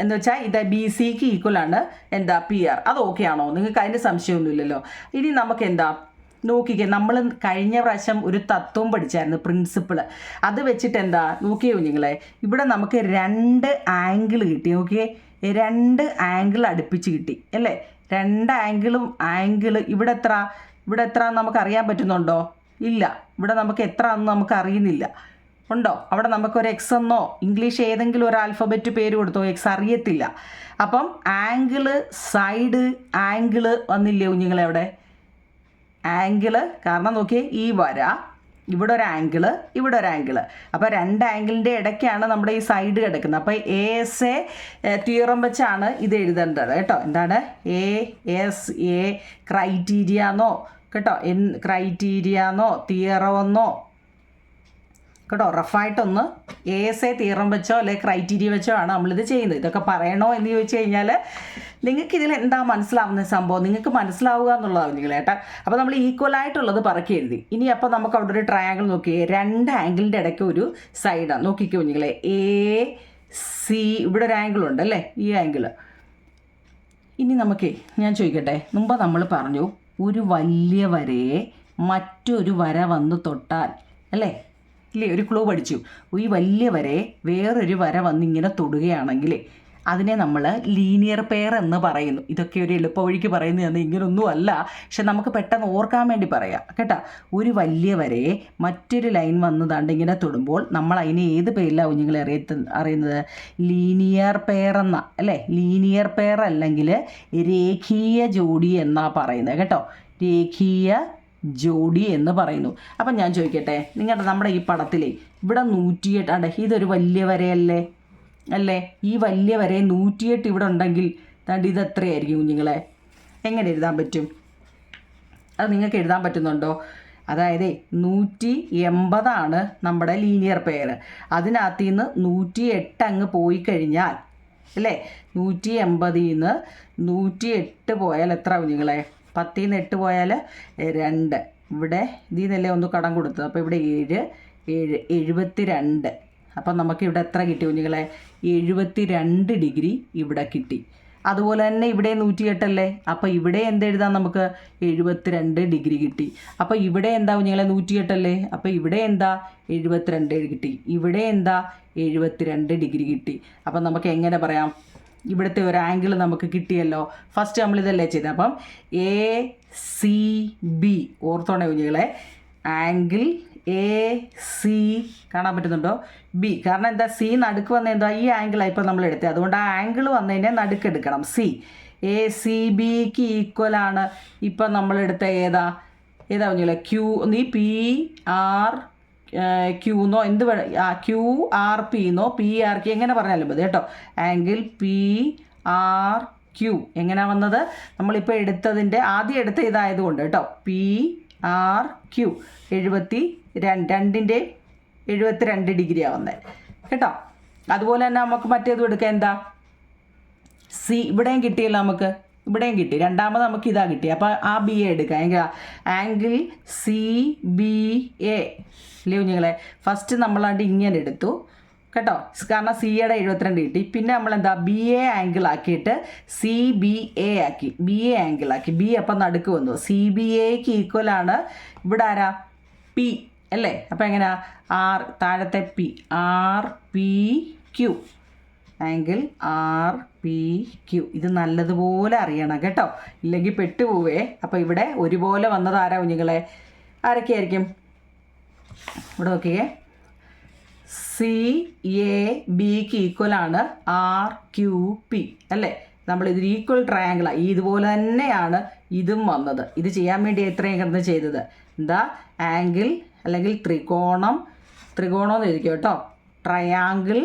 എന്ന് വെച്ചാൽ ഇത് ബി സിക്ക് ഈക്വൽ ആണ്. എന്താ പി ആർ അത് ഓക്കെ ആണോ? നിങ്ങൾക്ക് അതിന്റെ സംശയമൊന്നുമില്ലല്ലോ. ഇനി നമുക്ക് എന്താ? നോക്കിക്കേ നമ്മൾ കഴിഞ്ഞ പ്രാവശ്യം ഒരു തത്വം പഠിച്ചായിരുന്നു പ്രിൻസിപ്പിൾ അത് വെച്ചിട്ട് എന്താ? നോക്കിയോ നിങ്ങളെ? ഇവിടെ നമുക്ക് രണ്ട് ആംഗിൾ കിട്ടി ഓക്കെ രണ്ട് ആംഗിൾ അടുപ്പിച്ച് കിട്ടി അല്ലേ? രണ്ട് ആംഗിളും ആംഗിൾ ഇവിടെ എത്ര? ഇവിടെ എത്ര നമുക്ക് അറിയാൻ പറ്റുന്നുണ്ടോ? ഇല്ല. ഇവിടെ നമുക്ക് എത്ര എന്ന് നമുക്ക് അറിയുന്നില്ല. ഉണ്ടോ? അവിടെ നമുക്കൊരു എക്സ് എന്നോ ഇംഗ്ലീഷ് ഏതെങ്കിലും ഒരു ആൽഫബറ്റ് പേര് കൊടുത്തോ? എക്സ് അറിയത്തില്ല. അപ്പം ആംഗിൾ സൈഡ് ആംഗിൾ വന്നില്ലേ കുഞ്ഞുങ്ങളെ അവിടെ ആംഗിൾ കാരണം നോക്കിയേ ഈ വര ഇവിടെ ഒരു ആംഗിൾ ഇവിടെ ഒരു ആംഗിൾ അപ്പോൾ രണ്ട് ആംഗിളിന്റെ ഇടയ്ക്കാണ് നമ്മുടെ ഈ സൈഡ് കിടക്കുന്നത്. അപ്പോൾ എ എസ് എ തീറം വെച്ചാണ് ഇത് എഴുതേണ്ടത് കേട്ടോ. എന്താണ്? എ എസ് എ ക്രൈറ്റീരിയ എന്നോ കേട്ടോ? എൻ ക്രൈറ്റീരിയ എന്നോ കേട്ടോ റഫായിട്ടൊന്ന് എ എസ് എ തീറം വെച്ചോ അല്ലെ ക്രൈറ്റീരിയ വെച്ചോ ആണ് നമ്മളിത് ചെയ്യുന്നത്. ഇതൊക്കെ പറയണോ എന്ന് ചോദിച്ചു കഴിഞ്ഞാൽ നിങ്ങൾക്ക് ഇതിൽ എന്താ മനസ്സിലാവുന്ന സംഭവം? നിങ്ങൾക്ക് മനസ്സിലാവുക എന്നുള്ളതാണ് നിങ്ങൾ ഏട്ടാ അപ്പോൾ നമ്മൾ ഈക്വൽ ആയിട്ടുള്ളത് പറക്കി എഴുതി. ഇനി അപ്പോൾ നമുക്ക് അവിടെ ഒരു ട്രയാങ്കിൾ നോക്കി. രണ്ട് ആംഗിളിന്റെ ഇടയ്ക്ക് ഒരു സൈഡാണ് നോക്കിക്കോ നിങ്ങളെ. എ സി ഇവിടെ ഒരു ആംഗിൾ ഉണ്ട് അല്ലേ? ഈ ആംഗിൾ ഇനി നമുക്ക് ഞാൻ ചോദിക്കട്ടെ. മുമ്പ് നമ്മൾ പറഞ്ഞു ഒരു വലിയ വരയെ മറ്റൊരു വര വന്ന് തൊട്ടാൽ അല്ലേ? ഇല്ലേ ഒരു ക്ലൂ പഠിച്ചു. ഈ വലിയ വരെ വേറൊരു വര വന്നിങ്ങനെ തൊടുകയാണെങ്കിൽ അതിനെ നമ്മൾ ലീനിയർ പെയർ എന്ന് പറയുന്നു. ഇതൊക്കെ ഒരു എളുപ്പ വഴിക്ക് പറയുന്നതാണ് ഇങ്ങനൊന്നും അല്ല. പക്ഷെ നമുക്ക് പെട്ടെന്ന് ഓർക്കാൻ വേണ്ടി പറയാം. കേട്ടോ? ഒരു വലിയ വരയെ മറ്റൊരു ലൈൻ വന്നതാണ്ട് ഇങ്ങനെ തൊടുമ്പോൾ നമ്മൾ അതിനെ ഏത് പേരിലാണ് കുഞ്ഞുങ്ങളെ അറിയത്ത അറിയുന്നത്? ലീനിയർ പെയർ എന്ന അല്ലേ? ലീനിയർ പെയർ അല്ലെങ്കിൽ രേഖീയ ജോഡി എന്നാണ് പറയുന്നത്. കേട്ടോ? രേഖീയ ജോഡി എന്ന് പറയുന്നു. അപ്പം ഞാൻ ചോദിക്കട്ടെ നിങ്ങളുടെ നമ്മുടെ ഈ പടത്തിലെ ഇവിടെ നൂറ്റിയെട്ട് അടേ ഇതൊരു വലിയ വരയല്ലേ? അല്ലേ? ഈ വലിയ വരെ നൂറ്റിയെട്ട് ഇവിടെ ഉണ്ടെങ്കിൽ ദാണ്ട് ഇത് എത്രയായിരിക്കും കുഞ്ഞുങ്ങളെ? എങ്ങനെ എഴുതാൻ പറ്റും? അത് നിങ്ങൾക്ക് എഴുതാൻ പറ്റുന്നുണ്ടോ? അതായത് നൂറ്റി എൺപതാണ് നമ്മുടെ ലീനിയർ പെയർ അതിനകത്ത് നിന്ന് നൂറ്റി എട്ട് അങ്ങ് പോയി കഴിഞ്ഞാൽ അല്ലേ? നൂറ്റി എൺപതിൽ നിന്ന് നൂറ്റി എട്ട് പോയാൽ എത്ര കുഞ്ഞുങ്ങളെ? പത്തിൽ നിന്ന് എട്ട് പോയാൽ രണ്ട്. ഇവിടെ ഇതിൽ നിന്നല്ലേ ഒന്ന് കടം കൊടുത്തത്. അപ്പോൾ ഇവിടെ ഏഴ് ഏഴ് എഴുപത്തി രണ്ട് അപ്പം നമുക്ക് ഇവിടെ എത്ര കിട്ടി കുഞ്ഞുങ്ങളെ? എഴുപത്തി രണ്ട് ഡിഗ്രി ഇവിടെ കിട്ടി. അതുപോലെ തന്നെ ഇവിടെ നൂറ്റിയെട്ടല്ലേ? അപ്പോൾ ഇവിടെ എന്തെഴുതാം നമുക്ക്? എഴുപത്തിരണ്ട് ഡിഗ്രി കിട്ടി. അപ്പോൾ ഇവിടെ എന്താ കുഞ്ഞുങ്ങളെ നൂറ്റിയെട്ടല്ലേ? അപ്പോൾ ഇവിടെ എന്താ? എഴുപത്തിരണ്ട് കിട്ടി. ഇവിടെ എന്താ? എഴുപത്തിരണ്ട് ഡിഗ്രി കിട്ടി. അപ്പം നമുക്ക് എങ്ങനെ പറയാം? ഇവിടുത്തെ ഒരു ആംഗിൾ നമുക്ക് കിട്ടിയല്ലോ. ഫസ്റ്റ് നമ്മൾ ഇതല്ലേ ചെയ്തത് അപ്പം എ സി ബി ഓർത്തോണേ കുഞ്ഞുങ്ങളെ? ആംഗിൾ എ സി കാണാൻ പറ്റുന്നുണ്ടോ? ബി കാരണം എന്താ? സി നടുക്ക് വന്ന എന്താ? ഈ ആംഗിളാണ് ഇപ്പം നമ്മൾ എടുത്തത് അതുകൊണ്ട് ആ ആംഗിൾ വന്നതിനെ നടുക്ക് എടുക്കണം. സി എ സി ബിക്ക് ആണ്. ഇപ്പം നമ്മളെടുത്ത ഏതാ? ഏതാ കുഞ്ഞുങ്ങളെ? ക്യൂ നീ പി ആർ ക്യൂന്നോ എന്ത് വേണം ക്യു ആർ പിന്നോ പി ആർ ക്യൂ എങ്ങനെ പറഞ്ഞാലും മതി കേട്ടോ. ആംഗിൾ പി ആർ ക്യൂ എങ്ങനെയാ വന്നത്? നമ്മളിപ്പോൾ എടുത്തതിന്റെ ആദ്യം എടുത്ത ഇതായതുകൊണ്ട് കേട്ടോ. പി ആർ ക്യൂ എഴുപത്തി രണ്ട് രണ്ടിന്റെ എഴുപത്തി രണ്ട് ഡിഗ്രിയാണ് വന്നത് കേട്ടോ? അതുപോലെ തന്നെ നമുക്ക് മറ്റേതും എടുക്കാം. എന്താ? സി ഇവിടെയും കിട്ടിയല്ലോ നമുക്ക്. ഇവിടെയും കിട്ടി. രണ്ടാമത് നമുക്ക് ഇതാ കിട്ടി. അപ്പോൾ ആ ബി എ എടുക്കാം. എങ്കിൽ ആംഗിൾ സി ബി എ അല്ലേ കുഞ്ഞുങ്ങളെ? ഫസ്റ്റ് നമ്മളാണ്ട് ഇങ്ങനെ എടുത്തു. കേട്ടോ? കാരണം സി എയുടെ എഴുപത്തിരണ്ട് കിട്ടി. പിന്നെ നമ്മൾ എന്താ? ബി എ ആംഗിൾ ആക്കിയിട്ട് സി ബി എ ആക്കി. ബി എ ആംഗിൾ ആക്കി. ബി അപ്പം നടുക്ക് വന്നു. സി ബി എക്ക് ആണ്. ഇവിടെ ആരാ? പി അല്ലേ? അപ്പം എങ്ങനെയാ ആർ താഴത്തെ P R P Q angle R P Q. ഇത് നല്ലതുപോലെ അറിയണം കേട്ടോ. ഇല്ലെങ്കിൽ പെട്ടുപോവേ. അപ്പോൾ ഇവിടെ ഒരുപോലെ വന്നത് ആരാ കുഞ്ഞുങ്ങളെ? ആരൊക്കെയായിരിക്കും? ഇവിടെ നോക്കിയേ സി എ ബിക്ക് ഈക്വൽ ആണ്. R Q P. അല്ലേ? നമ്മൾ ഇതിൽ ഈക്വൽ ട്രയാങ്കിളാണ് ഇതുപോലെ തന്നെയാണ് ഇതും വന്നത്. ഇത് ചെയ്യാൻ വേണ്ടി എത്രയും കിടന്ന് ചെയ്തത്? എന്താ? ആംഗിൾ അല്ലെങ്കിൽ ത്രികോണം. ത്രികോണം എന്ന് എഴുതിക്കോ കേട്ടോ. ട്രയാങ്കിൾ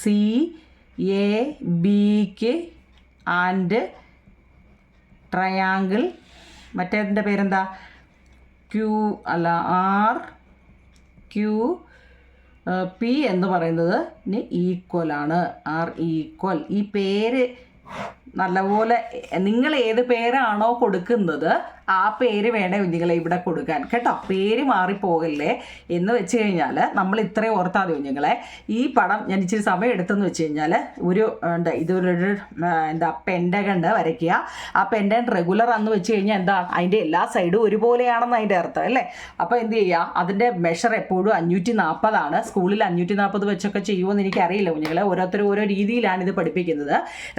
സി എ ബിക്ക് ആൻഡ് ട്രയാങ്കിൾ മറ്റേതിന്റെ പേരെന്താ? ക്യൂ അല്ല ആർ ക്യൂ പി എന്ന് പറയുന്നത് ഈക്വൽ ആണ്. ആർ ഈക്വൽ ഈ പേര് നല്ലപോലെ നിങ്ങൾ ഏത് പേരാണോ കൊടുക്കുന്നത് ആ പേര് വേണേ കുഞ്ഞുങ്ങളെ ഇവിടെ കൊടുക്കാൻ. കേട്ടോ? പേര് മാറിപ്പോകല്ലേ എന്ന് വെച്ച് കഴിഞ്ഞാൽ നമ്മൾ ഇത്രയും ഓർത്താൽ മതി കുഞ്ഞുങ്ങളെ. ഈ പടം ഞാൻ ഇച്ചിരി സമയം എടുത്തെന്ന് വെച്ച് കഴിഞ്ഞാൽ ഒരു എന്താ ഇതൊരു എന്താ പെൻഡകണ്ട് വരയ്ക്കുക. ആ പെൻഡൻ റെഗുലർ ആണെന്ന് വെച്ച് കഴിഞ്ഞാൽ എന്താ അതിന്റെ എല്ലാ സൈഡും ഒരുപോലെയാണെന്ന് അതിന്റെ അർത്ഥം അല്ലേ? അപ്പോൾ എന്ത് ചെയ്യുക? അതിന്റെ മെഷർ എപ്പോഴും അഞ്ഞൂറ്റി നാൽപ്പതാണ് സ്കൂളിൽ അഞ്ഞൂറ്റി നാൽപ്പത് വെച്ചൊക്കെ ചെയ്യുമെന്ന് എനിക്കറിയില്ല കുഞ്ഞുങ്ങളെ. ഓരോരുത്തരും ഓരോ രീതിയിലാണ് ഇത് പഠിപ്പിക്കുന്നത്.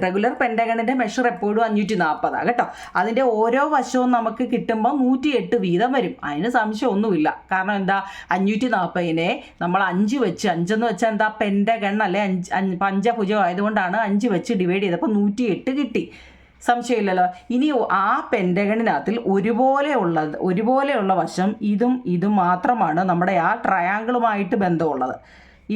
റെഗുലർ പെൻഡഗണിന്റെ മെഷർ എപ്പോഴും അഞ്ഞൂറ്റി നാൽപ്പതാണ് കേട്ടോ? അതിന്റെ ഓരോ വശവും നമുക്ക് കിട്ടുമ്പോൾ നൂറ്റി എട്ട് വീതം വരും. അതിന് സംശയമൊന്നുമില്ല. കാരണം എന്താ? അഞ്ഞൂറ്റി നാൽപ്പതിനെ നമ്മൾ അഞ്ച് വെച്ച് അഞ്ചെന്ന് വെച്ചാൽ എന്താ? പെൻഡഗൺ അല്ലെ അഞ്ച് പഞ്ചഭുജം ആയതുകൊണ്ടാണ് അഞ്ച് വെച്ച് ഡിവൈഡ് ചെയ്തപ്പോൾ നൂറ്റി എട്ട് കിട്ടി. സംശയമില്ലല്ലോ? ഇനി ആ പെൻഡഗണിനകത്തിൽ ഒരുപോലെയുള്ളത് ഒരുപോലെയുള്ള വശം ഇതും ഇതും മാത്രമാണ് നമ്മുടെ ആ ട്രയാങ്കിളുമായിട്ട് ബന്ധമുള്ളത്.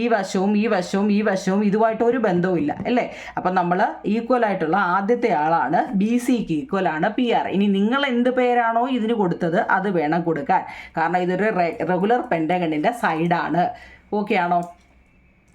ഈ വശവും ഈ വശവും ഈ വശവും ഇതുമായിട്ട് ഒരു ബന്ധവും ഇല്ല അല്ലേ? അപ്പം നമ്മൾ ഈക്വൽ ആയിട്ടുള്ള ആദ്യത്തെ ആളാണ് ബി സിക്ക് ഈക്വൽ ആണ് പി ആർ ഇനി നിങ്ങൾ എന്ത് പേരാണോ ഇതിന് കൊടുത്തത് അത് വേണം കൊടുക്കാൻ. കാരണം ഇതൊരു റെഗുലർ പെൻഡഗണിന്റെ സൈഡാണ് ഓക്കെ ആണോ?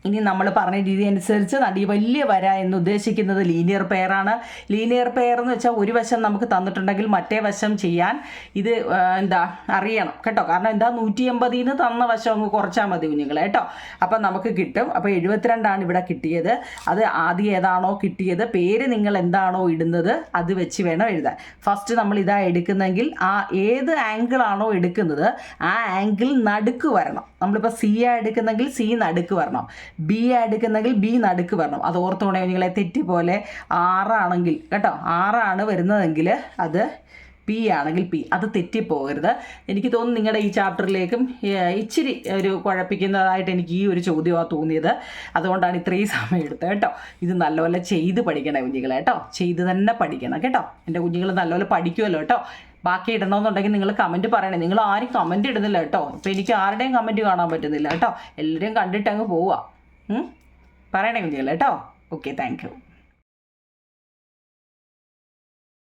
ഇനി നമ്മൾ പറഞ്ഞ രീതി അനുസരിച്ച് നടി വലിയ വര എന്ന് ഉദ്ദേശിക്കുന്നത് ലീനിയർ പെയറാണ് ലീനിയർ പെയർ എന്ന് വെച്ചാൽ ഒരു വശം നമുക്ക് തന്നിട്ടുണ്ടെങ്കിൽ മറ്റേ വശം ചെയ്യാൻ ഇത് എന്താ അറിയണം. കേട്ടോ? കാരണം എന്താ? നൂറ്റി എൺപതിൽ നിന്ന് തന്ന വശം അങ്ങ് കുറച്ചാൽ മതി കുഞ്ഞുങ്ങളെ കേട്ടോ? അപ്പം നമുക്ക് കിട്ടും. അപ്പോൾ എഴുപത്തിരണ്ടാണ് ഇവിടെ കിട്ടിയത്. അത് ആദ്യം ഏതാണോ കിട്ടിയത് പേര് നിങ്ങൾ എന്താണോ ഇടുന്നത് അത് വെച്ച് വേണം എഴുതാൻ. ഫസ്റ്റ് നമ്മൾ ഇതാ എടുക്കുന്നെങ്കിൽ ആ ഏത് ആംഗിളാണോ എടുക്കുന്നത് ആ ആംഗിൾ നടുക്ക് വരണം. നമ്മളിപ്പോൾ സി ആ എടുക്കുന്നെങ്കിൽ സി നടുക്ക് വരണം. ബി ആ എടുക്കുന്നെങ്കിൽ ബി നടുക്ക് വരണം. അത് ഓർത്തോണേ നിങ്ങളെ തെറ്റി പോലെ ആറാണെങ്കിൽ കേട്ടോ? ആറാണ് വരുന്നതെങ്കിൽ അത് പി ആണെങ്കിൽ പി അത് തെറ്റിപ്പോകരുത്. എനിക്ക് തോന്നുന്നു നിങ്ങളുടെ ഈ ചാപ്റ്ററിലേക്കും ഇച്ചിരി ഒരു കുഴപ്പിക്കുന്നതായിട്ട് എനിക്ക് ഈ ഒരു ചോദ്യമാണ് തോന്നിയത്. അതുകൊണ്ടാണ് ഇത്രയും സമയം എടുത്തത് കേട്ടോ? ഇത് നല്ലപോലെ ചെയ്ത് പഠിക്കണേ കുഞ്ഞുങ്ങളെ കേട്ടോ? ചെയ്ത് തന്നെ പഠിക്കണം കേട്ടോ? എന്റെ കുഞ്ഞുങ്ങൾ നല്ലപോലെ പഠിക്കുമല്ലോ കേട്ടോ? ബാക്കി ഇടണമെന്നുണ്ടെങ്കിൽ നിങ്ങൾ കമന്റ് പറയണേ. നിങ്ങൾ ആരും കമന്റ് ഇടുന്നില്ല കേട്ടോ? ഇപ്പോൾ എനിക്ക് ആരുടെയും കമന്റ് കാണാൻ പറ്റുന്നില്ല കേട്ടോ? എല്ലാവരും കണ്ടിട്ട് അങ്ങ് പോവുക? പറയണേ കേട്ടോ ഓക്കെ താങ്ക് യു